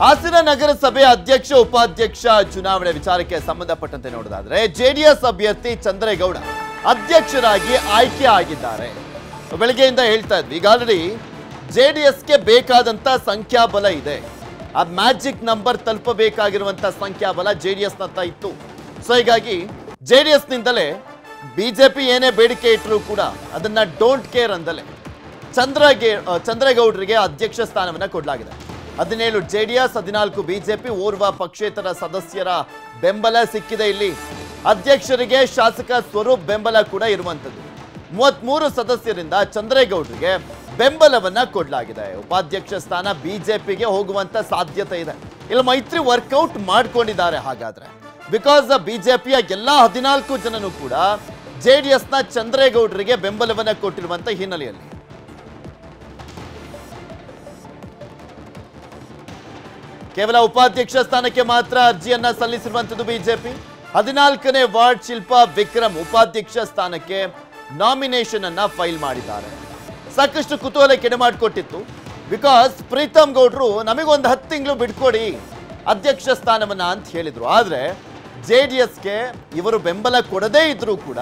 ಹಾಸನ ನಗರಸಭೆ ಅಧ್ಯಕ್ಷ, ಉಪಾಧ್ಯಕ್ಷ ಚುನಾವಣೆ ವಿಚಾರಕ್ಕೆ ಸಂಬಂಧಪಟ್ಟಂತೆ ನೋಡೋದಾದ್ರೆ, ಜೆಡಿಎಸ್ ಅಭ್ಯರ್ಥಿ ಚಂದ್ರೇಗೌಡ ಅಧ್ಯಕ್ಷರಾಗಿ ಆಯ್ಕೆ ಆಗಿದ್ದಾರೆ. ಬೆಳಗ್ಗೆಯಿಂದ ಹೇಳ್ತಾ ಇದ್ವಿ ಈಗ ಆಲ್ರೆಡಿ ಜೆಡಿಎಸ್ಗೆ ಬೇಕಾದಂತ ಸಂಖ್ಯಾಬಲ ಇದೆ. ಆ ಮ್ಯಾಜಿಕ್ ನಂಬರ್ ತಲುಪಬೇಕಾಗಿರುವಂಥ ಸಂಖ್ಯಾಬಲ ಜೆಡಿಎಸ್ ನತ್ತ ಇತ್ತು. ಸೊ ಹೀಗಾಗಿ ಜೆಡಿಎಸ್ ನಿಂದಲೇ ಬಿಜೆಪಿ ಏನೇ ಬೇಡಿಕೆ ಇಟ್ಟರೂ ಕೂಡ ಅದನ್ನ ಡೋಂಟ್ ಕೇರ್ ಅಂದಲೇ ಚಂದ್ರಗೇ ಚಂದ್ರೇಗೌಡರಿಗೆ ಅಧ್ಯಕ್ಷ ಸ್ಥಾನವನ್ನ ಕೊಡಲಾಗಿದೆ. ಹದಿನೇಳು ಜೆಡಿಎಸ್, ಹದಿನಾಲ್ಕು ಬಿಜೆಪಿ, ಓರ್ವ ಪಕ್ಷೇತರ ಸದಸ್ಯರ ಬೆಂಬಲ ಸಿಕ್ಕಿದೆ ಇಲ್ಲಿ. ಅಧ್ಯಕ್ಷರಿಗೆ ಶಾಸಕ ಸ್ವರೂಪ್ ಬೆಂಬಲ ಕೂಡ ಇರುವಂತದ್ದು ಮೂವತ್ಮೂರು ಸದಸ್ಯರಿಂದ ಚಂದ್ರೇಗೌಡರಿಗೆ ಬೆಂಬಲವನ್ನ ಕೊಡಲಾಗಿದೆ. ಉಪಾಧ್ಯಕ್ಷ ಸ್ಥಾನ ಬಿಜೆಪಿಗೆ ಹೋಗುವಂತ ಸಾಧ್ಯತೆ ಇದೆ. ಇಲ್ಲಿ ಮೈತ್ರಿ ವರ್ಕೌಟ್ ಮಾಡ್ಕೊಂಡಿದ್ದಾರೆ ಹಾಗಾದ್ರೆ. ಬಿಕಾಸ್ ಬಿಜೆಪಿಯ ಎಲ್ಲಾ ಹದಿನಾಲ್ಕು ಜನನು ಕೂಡ ಜೆಡಿಎಸ್ನ ಚಂದ್ರೇಗೌಡರಿಗೆ ಬೆಂಬಲವನ್ನ ಕೊಟ್ಟಿರುವಂತ ಹಿನ್ನೆಲೆಯಲ್ಲಿ. ಕೇವಲ ಉಪಾಧ್ಯಕ್ಷ ಸ್ಥಾನಕ್ಕೆ ಮಾತ್ರ ಅರ್ಜಿಯನ್ನ ಸಲ್ಲಿಸಿರುವಂತದ್ದು ಬಿಜೆಪಿ. ಹದಿನಾಲ್ಕನೇ ವಾರ್ಡ್ ಶಿಲ್ಪಾ ವಿಕ್ರಮ್ ಉಪಾಧ್ಯಕ್ಷ ಸ್ಥಾನಕ್ಕೆ ನಾಮಿನೇಷನ್ ಅನ್ನ ಫೈಲ್ ಮಾಡಿದ್ದಾರೆ. ಸಾಕಷ್ಟು ಕುತೂಹಲ ಕೆಡೆ ಮಾಡಿಕೊಟ್ಟಿತ್ತು ಬಿಕಾಸ್ ಪ್ರೀತಮ್ ಗೌಡ್ರು ನಮಗೊಂದು ಹತ್ತು ತಿಂಗಳು ಬಿಟ್ಕೊಡಿ ಅಧ್ಯಕ್ಷ ಸ್ಥಾನವನ್ನ ಅಂತ ಹೇಳಿದ್ರು. ಆದ್ರೆ ಜೆ ಡಿ ಎಸ್ಗೆ ಇವರು ಬೆಂಬಲ ಕೊಡದೇ ಇದ್ರೂ ಕೂಡ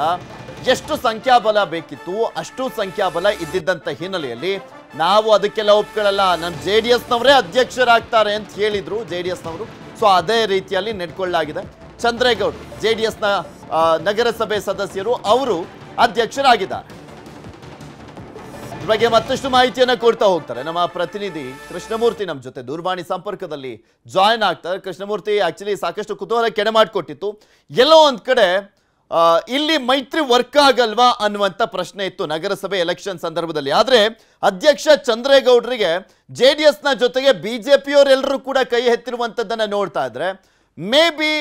ಎಷ್ಟು ಸಂಖ್ಯಾಬಲ ಬೇಕಿತ್ತು, ಅಷ್ಟು ಸಂಖ್ಯಾಬಲ ಇದ್ದಿದ್ದಂತ ಹಿನ್ನೆಲೆಯಲ್ಲಿ ನಾವು ಅದಕ್ಕೆಲ್ಲ ಒಪ್ಕೊಳ್ಳಲ್ಲ. ನಮ್ಮ ಜೆ ಡಿ ಎಸ್ನವರೇ ಅಧ್ಯಕ್ಷರಾಗ್ತಾರೆ ಅಂತ ಹೇಳಿದರು ಜೆ ಡಿ ಎಸ್ನವರು. ಸೊ ಅದೇ ರೀತಿಯಲ್ಲಿ ನೆಡ್ಕೊಳ್ಳಲಾಗಿದೆ. ಚಂದ್ರೇಗೌಡ, ಜೆ ಡಿ ಎಸ್ನ ನಗರಸಭೆ ಸದಸ್ಯರು ಅವರು ಅಧ್ಯಕ್ಷರಾಗಿದ್ದಾರೆ. ಬಗ್ಗೆ ಮತ್ತಷ್ಟು ಮಾಹಿತಿಯನ್ನು ಕೊಡ್ತಾ ಹೋಗ್ತಾರೆ. ನಮ್ಮ ಪ್ರತಿನಿಧಿ ಕೃಷ್ಣಮೂರ್ತಿ ನಮ್ಮ ಜೊತೆ ದೂರವಾಣಿ ಸಂಪರ್ಕದಲ್ಲಿ ಜಾಯ್ನ್ ಆಗ್ತಾರೆ. ಕೃಷ್ಣಮೂರ್ತಿ ಆಕ್ಚುಲಿ ಸಾಕಷ್ಟು ಕುತೂಹಲ ಕೆಡೆ ಮಾಡಿಕೊಟ್ಟಿತ್ತು ಎಲ್ಲೋ ಒಂದು ಕಡೆ ಇಲ್ಲಿ ಮೈತ್ರಿ ವರ್ಕ್ ಆಗಲ್ವಾ ಅನ್ನುವಂಥ ಪ್ರಶ್ನೆ ಇತ್ತು ನಗರಸಭೆ ಎಲೆಕ್ಷನ್ ಸಂದರ್ಭದಲ್ಲಿ. ಆದ್ರೆ ಅಧ್ಯಕ್ಷ ಚಂದ್ರೇಗೌಡರಿಗೆ ಜೆ ಡಿ ಎಸ್ನ ಜೊತೆಗೆ ಬಿಜೆಪಿಯವರೆಲ್ಲರೂ ಕೂಡ ಕೈ ಹೆತ್ತಿರುವಂತದ್ದನ್ನ ನೋಡ್ತಾ ಇದ್ರೆ, ಮೇ ಬಿ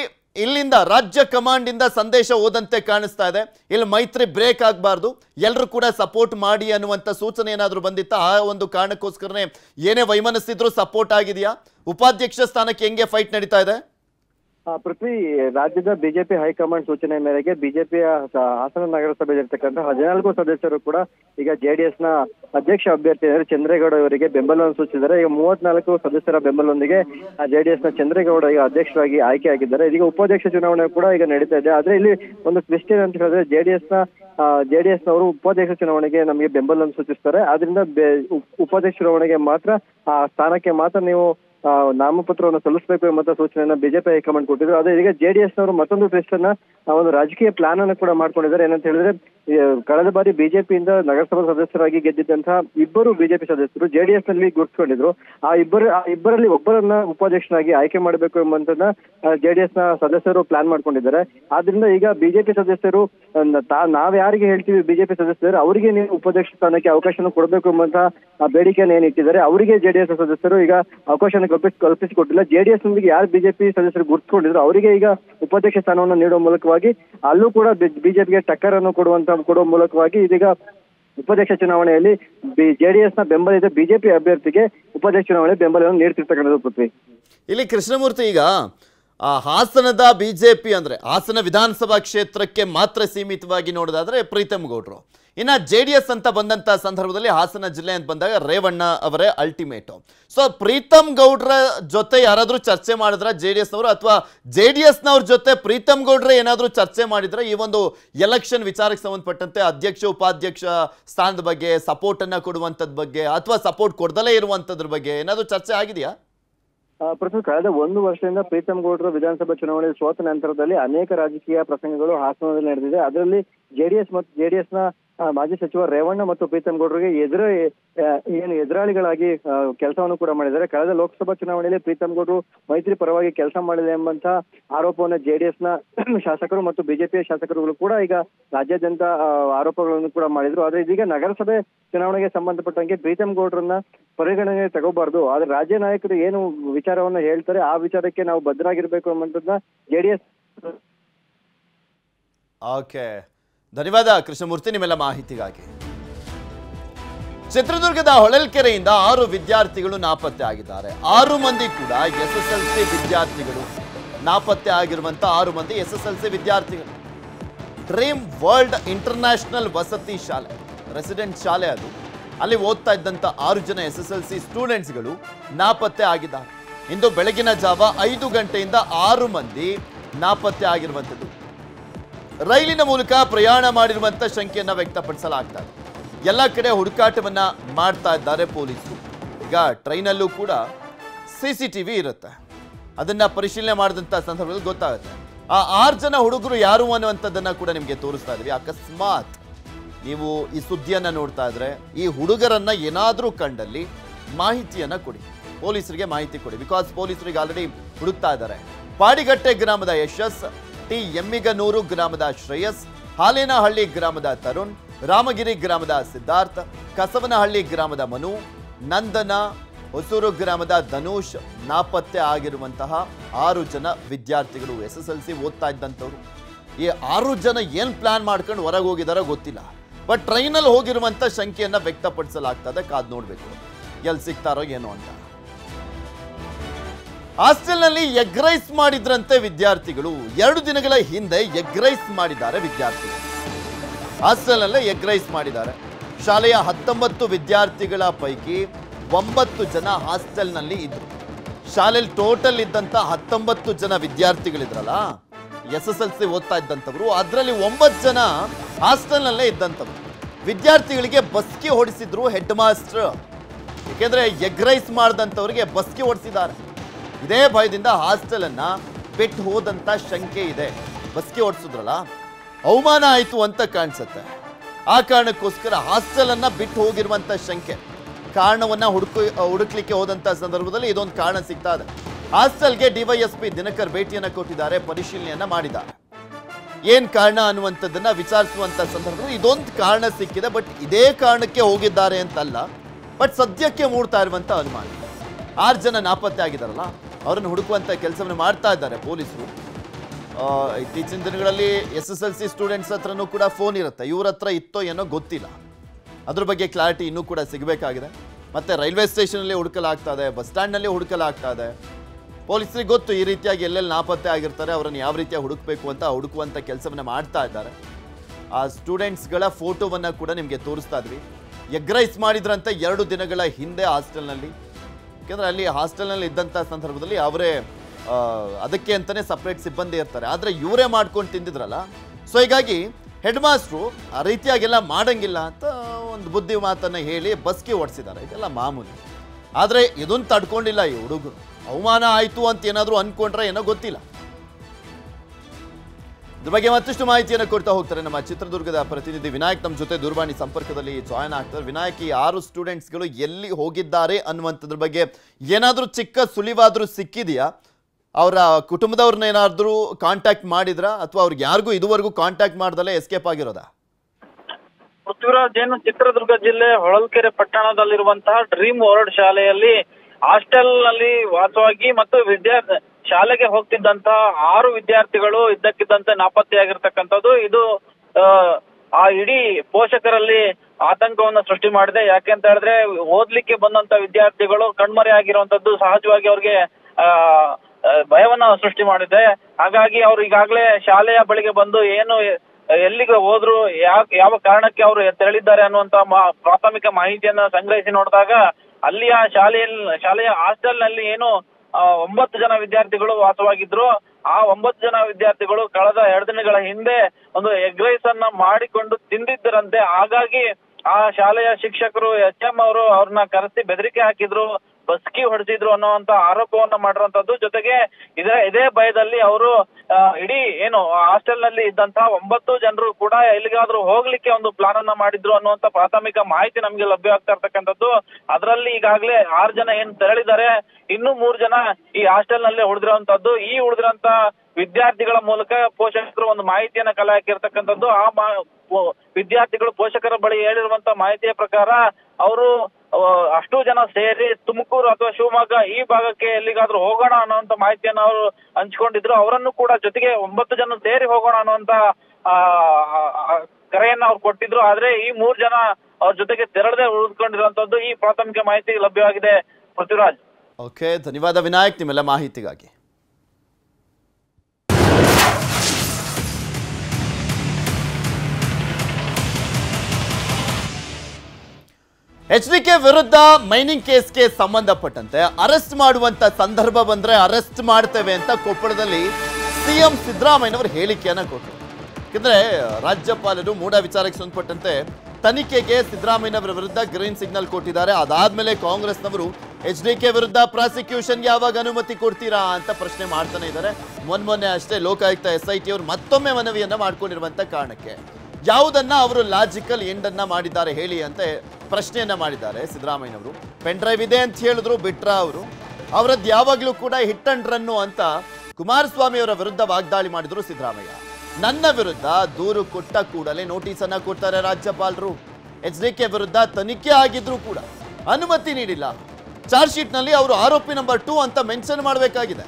ಇಲ್ಲಿಂದ ರಾಜ್ಯ ಕಮಾಂಡ್ ಇಂದ ಸಂದೇಶ ಓದಂತೆ ಕಾಣಿಸ್ತಾ ಇದೆ. ಇಲ್ಲಿ ಮೈತ್ರಿ ಬ್ರೇಕ್ ಆಗಬಾರ್ದು. ಎಲ್ಲರೂ ಕೂಡ ಸಪೋರ್ಟ್ ಮಾಡಿ ಅನ್ನುವಂಥ ಸೂಚನೆ ಏನಾದರೂ ಬಂದಿತ್ತ? ಆ ಒಂದು ಕಾರಣಕ್ಕೋಸ್ಕರನೇ ಏನೇ ವೈಮನಸ್ಸಿದ್ರು ಸಪೋರ್ಟ್ ಆಗಿದೆಯಾ? ಉಪಾಧ್ಯಕ್ಷ ಸ್ಥಾನಕ್ಕೆ ಹೆಂಗೆ ಫೈಟ್ ನಡೀತಾ ಇದೆ? ಪೃಥ್ವಿ, ರಾಜ್ಯದ ಬಿಜೆಪಿ ಹೈಕಮಾಂಡ್ ಸೂಚನೆ ಮೇರೆಗೆ ಬಿಜೆಪಿಯ ಹಾಸನ ನಗರಸಭೆಯಲ್ಲಿರ್ತಕ್ಕಂಥ ಹದಿನಾಲ್ಕು ಸದಸ್ಯರು ಕೂಡ ಈಗ ಜೆಡಿಎಸ್ನ ಅಧ್ಯಕ್ಷ ಅಭ್ಯರ್ಥಿ ಚಂದ್ರೇಗೌಡ ಅವರಿಗೆ ಬೆಂಬಲವನ್ನು ಸೂಚಿಸಿದ್ದಾರೆ. ಈಗ ಮೂವತ್ನಾಲ್ಕು ಸದಸ್ಯರ ಬೆಂಬಲದೊಂದಿಗೆ ನ ಚಂದ್ರೇಗೌಡ ಈಗ ಅಧ್ಯಕ್ಷರಾಗಿ ಆಯ್ಕೆಯಾಗಿದ್ದಾರೆ. ಇದೀಗ ಉಪಾಧ್ಯಕ್ಷ ಚುನಾವಣೆ ಕೂಡ ಈಗ ನಡೀತಾ ಇದೆ. ಆದ್ರೆ ಇಲ್ಲಿ ಒಂದು ಟ್ವಿಸ್ಟ್ ಏನಂತ ಹೇಳಿದ್ರೆ ಜೆಡಿಎಸ್ನ ಜೆಡಿಎಸ್ ನವರು ಉಪಾಧ್ಯಕ್ಷ ಚುನಾವಣೆಗೆ ನಮಗೆ ಬೆಂಬಲವನ್ನು ಸೂಚಿಸ್ತಾರೆ. ಆದ್ರಿಂದ ಉಪಾಧ್ಯಕ್ಷ ಚುನಾವಣೆಗೆ ಮಾತ್ರ, ಆ, ಸ್ಥಾನಕ್ಕೆ ಮಾತ್ರ ನೀವು ನಾಮಪತ್ರವನ್ನು ಸಲ್ಲಿಸಬೇಕು ಎಂಬಂತ ಸೂಚನೆಯನ್ನ ಬಿಜೆಪಿ ಹೈಕಮಾಂಡ್ ಕೊಟ್ಟಿದ್ರು. ಅದೇ ಈಗ ಜೆಡಿಎಸ್ ನವರು ಮತ್ತೊಂದು ಟ್ವಿಸ್ಟ್ ಅನ್ನ ಒಂದು ರಾಜಕೀಯ ಪ್ಲಾನ್ ಅನ್ನು ಕೂಡ ಮಾಡ್ಕೊಂಡಿದ್ದಾರೆ. ಏನಂತ ಹೇಳಿದ್ರೆ ಕಳೆದ ಬಾರಿ ಬಿಜೆಪಿಯಿಂದ ನಗರಸಭಾ ಸದಸ್ಯರಾಗಿ ಗೆದ್ದಿದ್ದಂತಹ ಇಬ್ಬರು ಬಿಜೆಪಿ ಸದಸ್ಯರು ಜೆಡಿಎಸ್ನಲ್ಲಿ ಗುರುತಿಸಿಕೊಂಡಿದ್ರು. ಆ ಇಬ್ಬರು, ಆ ಇಬ್ಬರಲ್ಲಿ ಒಬ್ಬರನ್ನ ಉಪಾಧ್ಯಕ್ಷನಾಗಿ ಆಯ್ಕೆ ಮಾಡಬೇಕು ಎಂಬಂತನ್ನ ಜೆಡಿಎಸ್ನ ಸದಸ್ಯರು ಪ್ಲಾನ್ ಮಾಡ್ಕೊಂಡಿದ್ದಾರೆ. ಆದ್ರಿಂದ ಈಗ ಬಿಜೆಪಿ ಸದಸ್ಯರು ನಾವ್ ಯಾರಿಗೆ ಹೇಳ್ತೀವಿ ಬಿಜೆಪಿ ಸದಸ್ಯರು, ಅವರಿಗೆ ನೀವು ಉಪಾಧ್ಯಕ್ಷ ಸ್ಥಾನಕ್ಕೆ ಅವಕಾಶನ ಕೊಡಬೇಕು ಎಂಬಂತಹ ಬೇಡಿಕೆಯನ್ನು ಏನ್ ಇಟ್ಟಿದ್ದಾರೆ, ಅವರಿಗೆ ಜೆಡಿಎಸ್ ಸದಸ್ಯರು ಈಗ ಅವಕಾಶನ ಕಲ್ಪಿಸಿ ಕಲ್ಪಿಸಿಕೊಟ್ಟಿಲ್ಲ. ಜೆಡಿಎಸ್ ನೊಂದಿಗೆ ಯಾರು ಬಿಜೆಪಿ ಸದಸ್ಯರು ಗುರುತಿಸಿಕೊಂಡಿದ್ರು ಅವರಿಗೆ ಈಗ ಉಪಾಧ್ಯಕ್ಷ ಸ್ಥಾನವನ್ನು ನೀಡುವ ಮೂಲಕವಾಗಿ ಅಲ್ಲೂ ಕೂಡ ಬಿಜೆಪಿಗೆ ಟಕ್ಕರ್ ಅನ್ನು ಕೊಡುವಂತ ಕೊಡುವ ಮೂಲಕವಾಗಿ ಇದೀಗ ಉಪಾಧ್ಯಕ್ಷ ಚುನಾವಣೆಯಲ್ಲಿ ಜೆಡಿಎಸ್ನ ಬೆಂಬಲ ಇದೆ. ಬಿಜೆಪಿ ಅಭ್ಯರ್ಥಿಗೆ ಉಪಾಧ್ಯಕ್ಷ ಚುನಾವಣೆ ಬೆಂಬಲವನ್ನು ನೀಡ್ತಿರ್ತಕ್ಕಂಥದ್ದು ಪೃಥ್ವಿ. ಇಲ್ಲಿ ಕೃಷ್ಣಮೂರ್ತಿ ಈಗ ಆ, ಹಾಸನದ ಬಿಜೆಪಿ ಅಂದ್ರೆ ಹಾಸನ ವಿಧಾನಸಭಾ ಕ್ಷೇತ್ರಕ್ಕೆ ಮಾತ್ರ ಸೀಮಿತವಾಗಿ ನೋಡೋದಾದ್ರೆ ಪ್ರೀತಮ್ ಗೌಡ್ರು. ಇನ್ನ ಜೆ ಡಿ ಎಸ್ ಅಂತ ಬಂದಂತ ಸಂದರ್ಭದಲ್ಲಿ ಹಾಸನ ಜಿಲ್ಲೆ ಅಂತ ಬಂದಾಗ ರೇವಣ್ಣ ಅವರೇ ಅಲ್ಟಿಮೇಟು ಸೊ ಪ್ರೀತಮ್ ಗೌಡ್ರ ಜೊತೆ ಯಾರಾದರೂ ಚರ್ಚೆ ಮಾಡಿದ್ರ ಜೆ ಡಿ ಎಸ್ನವರು ಅಥವಾ ಜೆ ಡಿ ಜೊತೆ ಪ್ರೀತಮ್ ಗೌಡ್ರೆ ಏನಾದರೂ ಚರ್ಚೆ ಮಾಡಿದ್ರೆ ಈ ಒಂದು ಎಲೆಕ್ಷನ್ ವಿಚಾರಕ್ಕೆ ಸಂಬಂಧಪಟ್ಟಂತೆ ಅಧ್ಯಕ್ಷ ಉಪಾಧ್ಯಕ್ಷ ಸ್ಥಾನದ ಬಗ್ಗೆ ಸಪೋರ್ಟ್ ಕೊಡುವಂಥದ್ದು ಕೊಡುವಂಥದ್ ಬಗ್ಗೆ ಅಥವಾ ಸಪೋರ್ಟ್ ಕೊಡ್ದಲೇ ಇರುವಂಥದ್ರ ಬಗ್ಗೆ ಏನಾದರೂ ಚರ್ಚೆ ಆಗಿದೆಯಾ? ಪ್ರಸ್ತುತ ಕಳೆದ ಒಂದು ವರ್ಷದಿಂದ ಪ್ರೀತಮ್ ಗೌಡ್ರ ವಿಧಾನಸಭಾ ಚುನಾವಣೆ ಸೋತ ನಂತರದಲ್ಲಿ ಅನೇಕ ರಾಜಕೀಯ ಪ್ರಸಂಗಗಳು ಹಾಸನದಲ್ಲಿ ನಡೆದಿದೆ. ಅದರಲ್ಲಿ ಜೆಡಿಎಸ್ ಮತ್ತು ಜೆಡಿಎಸ್ನ ಆ, ಮಾಜಿ ಸಚಿವ ರೇವಣ್ಣ ಮತ್ತು ಪ್ರೀತಮ್ ಗೌಡ್ರಿಗೆ ಎದುರು ಏನು ಎದುರಾಳಿಗಳಾಗಿ ಕೆಲಸವನ್ನು ಕೂಡ ಮಾಡಿದ್ದಾರೆ. ಕಳೆದ ಲೋಕಸಭಾ ಚುನಾವಣೆಯಲ್ಲಿ ಪ್ರೀತಮ್ ಗೌಡ್ರು ಮೈತ್ರಿ ಪರವಾಗಿ ಕೆಲಸ ಮಾಡಿದೆ ಎಂಬಂತಹ ಆರೋಪವನ್ನು ಜೆಡಿಎಸ್ನ ಶಾಸಕರು ಮತ್ತು ಬಿಜೆಪಿಯ ಶಾಸಕರುಗಳು ಕೂಡ ಈಗ ರಾಜ್ಯಾದ್ಯಂತ ಆರೋಪಗಳನ್ನು ಕೂಡ ಮಾಡಿದ್ರು. ಆದ್ರೆ ಇದೀಗ ನಗರಸಭೆ ಚುನಾವಣೆಗೆ ಸಂಬಂಧಪಟ್ಟಂಗೆ ಪ್ರೀತಮ್ ಗೌಡ್ರನ್ನ ಪರಿಗಣನೆ ತಗೋಬಾರ್ದು. ಆದ್ರೆ ರಾಜ್ಯ ನಾಯಕರು ಏನು ವಿಚಾರವನ್ನ ಹೇಳ್ತಾರೆ, ಆ ವಿಚಾರಕ್ಕೆ ನಾವು ಬದ್ಧರಾಗಿರ್ಬೇಕು ಎಂಬಂತದ್ನ ಜೆಡಿಎಸ್ ಓಕೆ ಧನ್ಯವಾದ ಕೃಷ್ಣಮೂರ್ತಿ ನಿಮ್ಮೆಲ್ಲ ಮಾಹಿತಿಗಾಗಿ. ಚಿತ್ರದುರ್ಗದ ಹೊಳಲ್ಕೆರೆಯಿಂದ ಆರು ವಿದ್ಯಾರ್ಥಿಗಳು ನಾಪತ್ತೆ ಆಗಿದ್ದಾರೆ. ಆರು ಮಂದಿ ಕೂಡ ಎಸ್ ಎಸ್ ಎಲ್ ಸಿ ವಿದ್ಯಾರ್ಥಿಗಳು ನಾಪತ್ತೆ ಆಗಿರುವಂತ ಆರು ಮಂದಿ ಎಸ್ ಎಸ್ ಎಲ್ ಸಿ ವಿದ್ಯಾರ್ಥಿಗಳು. ಡ್ರೀಮ್ ವರ್ಲ್ಡ್ ಇಂಟರ್ನ್ಯಾಷನಲ್ ವಸತಿ ಶಾಲೆ, ರೆಸಿಡೆಂಟ್ ಶಾಲೆ ಅದು. ಅಲ್ಲಿ ಓದ್ತಾ ಇದ್ದಂಥ ಆರು ಜನ ಎಸ್ ಎಸ್ ಎಲ್ ಸಿ ಸ್ಟೂಡೆಂಟ್ಸ್ಗಳು ನಾಪತ್ತೆ ಆಗಿದ್ದಾರೆ. ಇಂದು ಬೆಳಗಿನ ಜಾವ ಐದು ಗಂಟೆಯಿಂದ ಆರು ಮಂದಿ ನಾಪತ್ತೆ ಆಗಿರುವಂಥದ್ದು. ರೈಲಿನ ಮೂಲಕ ಪ್ರಯಾಣ ಮಾಡಿರುವಂತ ಶಂಕೆಯನ್ನ ವ್ಯಕ್ತಪಡಿಸಲಾಗ್ತಾ ಇದೆ. ಎಲ್ಲ ಕಡೆ ಹುಡುಕಾಟವನ್ನ ಮಾಡ್ತಾ ಇದ್ದಾರೆ ಪೊಲೀಸರು. ಈಗ ಟ್ರೈನಲ್ಲೂ ಕೂಡ ಸಿ ಸಿ ಇರುತ್ತೆ. ಅದನ್ನ ಪರಿಶೀಲನೆ ಮಾಡಿದಂಥ ಸಂದರ್ಭದಲ್ಲಿ ಗೊತ್ತಾಗುತ್ತೆ. ಆ ಆರು ಜನ ಹುಡುಗರು ಯಾರು ಅನ್ನುವಂಥದ್ದನ್ನ ಕೂಡ ನಿಮಗೆ ತೋರಿಸ್ತಾ ಇದ್ವಿ. ಅಕಸ್ಮಾತ್ ನೀವು ಈ ಸುದ್ದಿಯನ್ನ ನೋಡ್ತಾ ಇದ್ರೆ, ಈ ಹುಡುಗರನ್ನ ಏನಾದರೂ ಕಂಡಲ್ಲಿ ಮಾಹಿತಿಯನ್ನ ಕೊಡಿ. ಪೊಲೀಸರಿಗೆ ಮಾಹಿತಿ ಕೊಡಿ. ಬಿಕಾಸ್ ಪೊಲೀಸರಿಗೆ ಆಲ್ರೆಡಿ ಹುಡುಕ್ತಾ ಇದ್ದಾರೆ. ಪಾಡಿಗಟ್ಟೆ ಗ್ರಾಮದ ಯಶಸ್ ಟಿ ಎಮ್ಮಿಗನೂರು ಗ್ರಾಮದ ಶ್ರೇಯಸ್, ಹಾಲೇನಹಳ್ಳಿ ಗ್ರಾಮದ ತರುಣ್, ರಾಮಗಿರಿ ಗ್ರಾಮದ ಸಿದ್ಧಾರ್ಥ, ಕಸವನಹಳ್ಳಿ ಗ್ರಾಮದ ಮನು, ನಂದನ, ಹೊಸೂರು ಗ್ರಾಮದ ಧನುಷ್ ನಾಪತ್ತೆ ಆಗಿರುವಂತಹ ಆರು ಜನ ವಿದ್ಯಾರ್ಥಿಗಳು ಎಸ್ ಎಸ್ ಎಲ್ ಸಿ ಓದ್ತಾ ಇದ್ದಂಥವ್ರು. ಈ ಆರು ಜನ ಏನ್ ಪ್ಲಾನ್ ಮಾಡ್ಕೊಂಡು ಹೊರಗೆ ಹೋಗಿದಾರೋ ಗೊತ್ತಿಲ್ಲ. ಬಟ್ ಟ್ರೈನಲ್ಲಿ ಹೋಗಿರುವಂತ ಶಂಕೆಯನ್ನ ವ್ಯಕ್ತಪಡಿಸಲಾಗ್ತದೆ, ಕಾದ್ ನೋಡ್ಬೇಕು. ಎಲ್ಲಿ ಸಿಗ್ತಾರೋ ಏನೋ ಅಂತ. ಹಾಸ್ಟೆಲ್ನಲ್ಲಿ ಎಗ್ ರೈಸ್ ಮಾಡಿದ್ರಂತೆ ವಿದ್ಯಾರ್ಥಿಗಳು. ಎರಡು ದಿನಗಳ ಹಿಂದೆ ಎಗ್ ರೈಸ್ ಮಾಡಿದ್ದಾರೆ ವಿದ್ಯಾರ್ಥಿಗಳು. ಹಾಸ್ಟೆಲ್ನಲ್ಲೇ ಎಗ್ ರೈಸ್ ಮಾಡಿದ್ದಾರೆ. ಶಾಲೆಯ ಹತ್ತೊಂಬತ್ತು ವಿದ್ಯಾರ್ಥಿಗಳ ಪೈಕಿ ಒಂಬತ್ತು ಜನ ಹಾಸ್ಟೆಲ್ನಲ್ಲಿ ಇದ್ರು. ಶಾಲೆಯಲ್ಲಿ ಟೋಟಲ್ ಇದ್ದಂಥ ಹತ್ತೊಂಬತ್ತು ಜನ ವಿದ್ಯಾರ್ಥಿಗಳಿದ್ರಲ್ಲ ಎಸ್ ಎಸ್ ಎಲ್ ಸಿ ಓದ್ತಾ ಇದ್ದಂಥವ್ರು, ಅದರಲ್ಲಿ ಒಂಬತ್ತು ಜನ ಹಾಸ್ಟೆಲ್ನಲ್ಲೇ ಇದ್ದಂಥವ್ರು. ವಿದ್ಯಾರ್ಥಿಗಳಿಗೆ ಬಸ್ಕಿ ಹೊಡಿಸಿದ್ರು ಹೆಡ್ ಮಾಸ್ಟರ್. ಏಕೆಂದರೆ ಎಗ್ ರೈಸ್ ಮಾಡಿದಂಥವ್ರಿಗೆ ಬಸ್ಕಿ ಹೊಡಿಸಿದ್ದಾರೆ. ಇದೇ ಭಯದಿಂದ ಹಾಸ್ಟೆಲ್ ಅನ್ನ ಬಿಟ್ಟು ಹೋದಂತ ಶಂಕೆ ಇದೆ. ಬಸ್ಕಿ ಓಡಿಸಿದ್ರಲ್ಲ, ಅವಮಾನ ಆಯಿತು ಅಂತ ಕಾಣಿಸುತ್ತೆ. ಆ ಕಾರಣಕ್ಕೋಸ್ಕರ ಹಾಸ್ಟೆಲ್ ಅನ್ನ ಬಿಟ್ಟು ಹೋಗಿರುವಂತ ಶಂಕೆ. ಕಾರಣವನ್ನ ಹುಡುಕು, ಹುಡುಕ್ಲಿಕ್ಕೆ ಹೋದಂತ ಸಂದರ್ಭದಲ್ಲಿ ಇದೊಂದು ಕಾರಣ ಸಿಗ್ತಾ ಇದೆ. ಹಾಸ್ಟೆಲ್ಗೆ ಡಿವೈಎಸ್ಪಿ ದಿನಕರ್ ಭೇಟಿಯನ್ನ ಕೊಟ್ಟಿದ್ದಾರೆ, ಪರಿಶೀಲನೆಯನ್ನ ಮಾಡಿದ್ದಾರೆ. ಏನ್ ಕಾರಣ ಅನ್ನುವಂಥದ್ದನ್ನ ವಿಚಾರಿಸುವಂತ ಸಂದರ್ಭದಲ್ಲಿ ಇದೊಂದು ಕಾರಣ ಸಿಕ್ಕಿದೆ ಬಟ್ ಇದೇ ಕಾರಣಕ್ಕೆ ಹೋಗಿದ್ದಾರೆ ಅಂತಲ್ಲ ಬಟ್ ಸದ್ಯಕ್ಕೆ ಮೂಡ್ತಾ ಇರುವಂತ ಅನುಮಾನ. ಆರು ಜನ ನಾಪತ್ತೆ ಆಗಿದಾರಲ್ಲ ಅವರನ್ನು ಹುಡುಕುವಂಥ ಕೆಲಸವನ್ನು ಮಾಡ್ತಾ ಇದ್ದಾರೆ ಪೊಲೀಸರು. ಇತ್ತೀಚಿನ ದಿನಗಳಲ್ಲಿ S S L C students ಹತ್ರನೂ ಕೂಡ ಫೋನ್ ಇರುತ್ತೆ. ಇವ್ರ ಹತ್ರ ಇತ್ತೋ ಏನೋ ಗೊತ್ತಿಲ್ಲ. ಅದ್ರ ಬಗ್ಗೆ ಕ್ಲಾರಿಟಿ ಇನ್ನೂ ಕೂಡ ಸಿಗಬೇಕಾಗಿದೆ. ಮತ್ತೆ ರೈಲ್ವೆ ಸ್ಟೇಷನಲ್ಲಿ ಹುಡುಕಲಾಗ್ತಾ ಇದೆ, ಬಸ್ ಸ್ಟ್ಯಾಂಡ್ನಲ್ಲಿ ಹುಡುಕಲಾಗ್ತಾ ಇದೆ. ಪೊಲೀಸರಿಗೆ ಗೊತ್ತು ಈ ರೀತಿಯಾಗಿ ಎಲ್ಲೆಲ್ಲಿ ನಾಪತ್ತೆ ಆಗಿರ್ತಾರೆ, ಅವರನ್ನು ಯಾವ ರೀತಿಯಾಗಿ ಹುಡುಕಬೇಕು ಅಂತ ಹುಡುಕುವಂಥ ಕೆಲಸವನ್ನ ಮಾಡ್ತಾ ಇದ್ದಾರೆ. ಆ ಸ್ಟೂಡೆಂಟ್ಸ್ಗಳ ಫೋಟೋವನ್ನ ಕೂಡ ನಿಮಗೆ ತೋರಿಸ್ತಾ ಇದ್ವಿ. ಎಗ್ ರೈಸ್ ಮಾಡಿದ್ರಂತೆ ಎರಡು ದಿನಗಳ ಹಿಂದೆ ಹಾಸ್ಟೆಲ್ನಲ್ಲಿ ಯಾಕೆಂದ್ರೆ ಅಲ್ಲಿ ಹಾಸ್ಟೆಲ್ನಲ್ಲಿ ಇದ್ದಂಥ ಸಂದರ್ಭದಲ್ಲಿ ಅವರೇ ಅದಕ್ಕೆ ಅಂತಲೇ ಸಪ್ರೇಟ್ ಸಿಬ್ಬಂದಿ ಇರ್ತಾರೆ. ಆದರೆ ಇವರೇ ಮಾಡ್ಕೊಂಡು ತಿಂದಿದ್ರಲ್ಲ. ಸೊ ಹೀಗಾಗಿ ಹೆಡ್ ಮಾಸ್ಟ್ರು ಆ ರೀತಿಯಾಗೆಲ್ಲ ಮಾಡಂಗಿಲ್ಲ ಅಂತ ಒಂದು ಬುದ್ಧಿ ಮಾತನ್ನ ಹೇಳಿ ಬಸ್ಗೆ ಓಡಿಸಿದ್ದಾರೆ. ಇದೆಲ್ಲ ಮಾಮೂಲಿ. ಆದರೆ ಇದನ್ನು ತಡ್ಕೊಂಡಿಲ್ಲ ಈ ಹುಡುಗರು. ಅವಮಾನ ಆಯಿತು ಅಂತ ಏನಾದರೂ ಅನ್ಕೊಂಡ್ರೆ ಏನೋ ಗೊತ್ತಿಲ್ಲ. ಇದ್ರ ಬಗ್ಗೆ ಮತ್ತಷ್ಟು ಮಾಹಿತಿಯನ್ನು ಕೊಡ್ತಾ ಹೋಗ್ತಾರೆ ನಮ್ಮ ಚಿತ್ರದುರ್ಗದ ಪ್ರತಿನಿಧಿ ವಿನಾಯಕ್. ನಮ್ಮ ಜೊತೆ ದೂರವಾಣಿ ಸಂಪರ್ಕದಲ್ಲಿ ಜಾಯ್ನ್ ಆಗ್ತಾರೆ. ವಿನಾಯಕ್, ಈ ಆರು ಸ್ಟೂಡೆಂಟ್ಸ್ಗಳು ಎಲ್ಲಿ ಹೋಗಿದ್ದಾರೆ ಅನ್ನುವಂಥದ್ರ ಬಗ್ಗೆ ಏನಾದರೂ ಚಿಕ್ಕ ಸುಳಿವಾದರೂ ಸಿಕ್ಕಿದೆಯಾ? ಅವರ ಕುಟುಂಬದವ್ರನ್ನ ಏನಾದರೂ ಕಾಂಟ್ಯಾಕ್ಟ್ ಮಾಡಿದ್ರಾ? ಅಥವಾ ಅವ್ರಿಗೆ ಯಾರಿಗೂ ಇದುವರೆಗೂ ಕಾಂಟ್ಯಾಕ್ಟ್ ಮಾಡ್ದಲ್ಲೇ ಎಸ್ಕೇಪ್ ಆಗಿರೋದಾ? ಪೃಥ್ವಿರಾಜ್, ಏನು ಚಿತ್ರದುರ್ಗ ಜಿಲ್ಲೆ ಹೊಳಲ್ಕೆರೆ ಪಟ್ಟಣದಲ್ಲಿರುವಂತಹ ಡ್ರೀಮ್ ವರ್ಲ್ಡ್ ಶಾಲೆಯಲ್ಲಿ ಹಾಸ್ಟೆಲ್ನಲ್ಲಿ ವಾಸವಾಗಿ ಮತ್ತು ವಿದ್ಯಾರ್ಥಿ ಶಾಲೆಗೆ ಹೋಗ್ತಿದ್ದಂತಹ ಆರು ವಿದ್ಯಾರ್ಥಿಗಳು ಇದ್ದಕ್ಕಿದ್ದಂತೆ ನಾಪತ್ತೆಯಾಗಿರ್ತಕ್ಕಂಥದ್ದು ಇದು ಆ, ಇಡೀ ಪೋಷಕರಲ್ಲಿ ಆತಂಕವನ್ನ ಸೃಷ್ಟಿ ಮಾಡಿದೆ. ಯಾಕೆ ಅಂತ ಹೇಳಿದ್ರೆ ಓದ್ಲಿಕ್ಕೆ ಬಂದಂತ ವಿದ್ಯಾರ್ಥಿಗಳು ಕಣ್ಮರೆ ಆಗಿರುವಂತದ್ದು ಸಹಜವಾಗಿ ಅವ್ರಿಗೆ ಆ ಭಯವನ್ನ ಸೃಷ್ಟಿ ಮಾಡಿದೆ. ಹಾಗಾಗಿ ಅವ್ರು ಈಗಾಗಲೇ ಶಾಲೆಯ ಬಳಿಗೆ ಬಂದು ಏನು ಎಲ್ಲಿಗೆ ಹೋದ್ರು ಯಾವ ಯಾವ ಕಾರಣಕ್ಕೆ ಅವರು ತೆರಳಿದ್ದಾರೆ ಅನ್ನುವಂತ ಪ್ರಾಥಮಿಕ ಮಾಹಿತಿಯನ್ನ ಸಂಗ್ರಹಿಸಿ ನೋಡಿದಾಗ ಅಲ್ಲಿಯ ಶಾಲೆಯಲ್ಲಿ ಶಾಲೆಯ ಹಾಸ್ಟೆಲ್ನಲ್ಲಿ ಏನು ಒಂಬತ್ತು ಜನ ವಿದ್ಯಾರ್ಥಿಗಳು ವಾಸವಾಗಿದ್ರು. ಆ ಒಂಬತ್ತು ಜನ ವಿದ್ಯಾರ್ಥಿಗಳು ಕಳೆದ ಎರಡು ದಿನಗಳ ಹಿಂದೆ ಒಂದು ಎಗ್ ರೈಸ್ ಅನ್ನ ಮಾಡಿಕೊಂಡು ತಿಂದಿದ್ದರಂತೆ. ಹಾಗಾಗಿ ಆ ಶಾಲೆಯ ಶಿಕ್ಷಕರು ಎಚ್ ಎಂ ಅವರು ಅವ್ರನ್ನ ಕರೆಸಿ ಬೆದರಿಕೆ ಹಾಕಿದ್ರು. ಬಸ್ಕಿ ಹೊಡೆಸಿದ್ರು ಅನ್ನುವಂತ ಆರೋಪವನ್ನ ಮಾಡಿರುವಂತದ್ದು ಜೊತೆಗೆ ಇದರ ಇದೇ ಭಯದಲ್ಲಿ ಅವರು ಇಡೀ ಏನು ಹಾಸ್ಟೆಲ್ನಲ್ಲಿ ಇದ್ದಂತಹ ಒಂಬತ್ತು ಜನರು ಕೂಡ ಎಲ್ಲಿಗಾದ್ರೂ ಹೋಗ್ಲಿಕ್ಕೆ ಒಂದು ಪ್ಲಾನ್ ಅನ್ನ ಮಾಡಿದ್ರು ಅನ್ನುವಂತ ಪ್ರಾಥಮಿಕ ಮಾಹಿತಿ ನಮ್ಗೆ ಲಭ್ಯ ಆಗ್ತಾ ಇರ್ತಕ್ಕಂಥದ್ದು. ಅದರಲ್ಲಿ ಈಗಾಗಲೇ ಆರ್ ಜನ ಏನ್ ತೆರಳಿದ್ದಾರೆ. ಇನ್ನು ಮೂರ್ ಜನ ಈ ಹಾಸ್ಟೆಲ್ನಲ್ಲಿ ಉಳಿದಿರುವಂತದ್ದು ಈ ಉಳಿದಿರಂತ ವಿದ್ಯಾರ್ಥಿಗಳ ಮೂಲಕ ಪೋಷಕರು ಒಂದು ಮಾಹಿತಿಯನ್ನ ಕಲೆ ಹಾಕಿರ್ತಕ್ಕಂಥದ್ದು ಆ ವಿದ್ಯಾರ್ಥಿಗಳು ಪೋಷಕರ ಬಳಿ ಹೇಳಿರುವಂತ ಮಾಹಿತಿಯ ಪ್ರಕಾರ ಅವರು ಅಷ್ಟು ಜನ ಸೇರಿ ತುಮಕೂರು ಅಥವಾ ಶಿವಮೊಗ್ಗ ಈ ಭಾಗಕ್ಕೆ ಎಲ್ಲಿಗಾದ್ರೂ ಹೋಗೋಣ ಅನ್ನುವಂತ ಮಾಹಿತಿಯನ್ನ ಅವರು ಹಂಚ್ಕೊಂಡಿದ್ರು. ಅವರನ್ನು ಕೂಡ ಜೊತೆಗೆ ಒಂಬತ್ತು ಜನ ಸೇರಿ ಹೋಗೋಣ ಅನ್ನುವಂತ ಕರೆಯನ್ನ ಅವ್ರು ಕೊಟ್ಟಿದ್ರು. ಆದ್ರೆ ಈ ಮೂರ್ ಜನ ಅವ್ರ ಜೊತೆಗೆ ತೆರಳದೆ ಉಳಿದುಕೊಂಡಿರುವಂತದ್ದು ಈ ಪ್ರಾಥಮಿಕ ಮಾಹಿತಿ ಲಭ್ಯವಾಗಿದೆ. ಪೃಥ್ವಿರಾಜ್. ಓಕೆ ಧನ್ಯವಾದ ವಿನಾಯಕ್ ನಿಮ್ಮೆಲ್ಲ ಮಾಹಿತಿಗಾಗಿ. ಎಚ್ ಡಿ ಕೆ ವಿರುದ್ಧ ಮೈನಿಂಗ್ ಕೇಸ್ಗೆ ಸಂಬಂಧಪಟ್ಟಂತೆ ಅರೆಸ್ಟ್ ಮಾಡುವಂತ ಸಂದರ್ಭ ಬಂದ್ರೆ ಅರೆಸ್ಟ್ ಮಾಡ್ತೇವೆ ಅಂತ ಕೊಪ್ಪಳದಲ್ಲಿ ಸಿಎಂ ಸಿದ್ದರಾಮಯ್ಯನವರು ಹೇಳಿಕೆಯನ್ನ ಕೊಟ್ಟರು. ಯಾಕಂದ್ರೆ ರಾಜ್ಯಪಾಲರು ಮೂಡ ವಿಚಾರಕ್ಕೆ ಸಂಬಂಧಪಟ್ಟಂತೆ ತನಿಖೆಗೆ ಸಿದ್ದರಾಮಯ್ಯನವರ ವಿರುದ್ಧ ಗ್ರೀನ್ ಸಿಗ್ನಲ್ ಕೊಟ್ಟಿದ್ದಾರೆ. ಅದಾದ್ಮೇಲೆ ಕಾಂಗ್ರೆಸ್ನವರು ಎಚ್ ಡಿ ಕೆ ವಿರುದ್ಧ ಪ್ರಾಸಿಕ್ಯೂಷನ್ ಯಾವಾಗ ಅನುಮತಿ ಕೊಡ್ತೀರಾ ಅಂತ ಪ್ರಶ್ನೆ ಮಾಡ್ತಾನೆ ಇದ್ದಾರೆ. ಮೊನ್ನೆ ಮೊನ್ನೆ ಅಷ್ಟೇ ಲೋಕಾಯುಕ್ತ ಎಸ್ ಐ ಟಿ ಅವರು ಮತ್ತೊಮ್ಮೆ ಮನವಿಯನ್ನು ಮಾಡ್ಕೊಂಡಿರುವಂತ ಕಾರಣಕ್ಕೆ. ಯಾವುದನ್ನ ಅವರು ಲಾಜಿಕಲ್ ಎಂಡ್ ಅನ್ನ ಮಾಡಿದ್ದಾರೆ ಹೇಳಿ ಅಂತ ಪ್ರಶ್ನೆಯನ್ನ ಮಾಡಿದ್ದಾರೆ ಸಿದ್ದರಾಮಯ್ಯನವರು. ಪೆನ್ ಡ್ರೈವ್ ಇದೆ ಅಂತ ಹೇಳಿದ್ರು, ಬಿಟ್ರಾ ಅವರು. ಅವರದ್ದು ಯಾವಾಗಲೂ ಕೂಡ ಹಿಟ್ ಅಂಡ್ ರನ್ನು ಅಂತ ಕುಮಾರಸ್ವಾಮಿ ಅವರ ವಿರುದ್ಧ ವಾಗ್ದಾಳಿ ಮಾಡಿದ್ರು ಸಿದ್ದರಾಮಯ್ಯ. ನನ್ನ ವಿರುದ್ಧ ದೂರು ಕೊಟ್ಟ ಕೂಡಲೇ ನೋಟಿಸ್ ಅನ್ನ ಕೊಡ್ತಾರೆ ರಾಜ್ಯಪಾಲರು. ಎಚ್ ಡಿ ಕೆ ವಿರುದ್ಧ ತನಿಖೆ ಆಗಿದ್ರು ಕೂಡ ಅನುಮತಿ ನೀಡಿಲ್ಲ. ಚಾರ್ಜ್ ಶೀಟ್ನಲ್ಲಿ ಅವರು ಆರೋಪಿ ನಂಬರ್ ಟೂ ಅಂತ ಮೆನ್ಷನ್ ಮಾಡಬೇಕಾಗಿದೆ.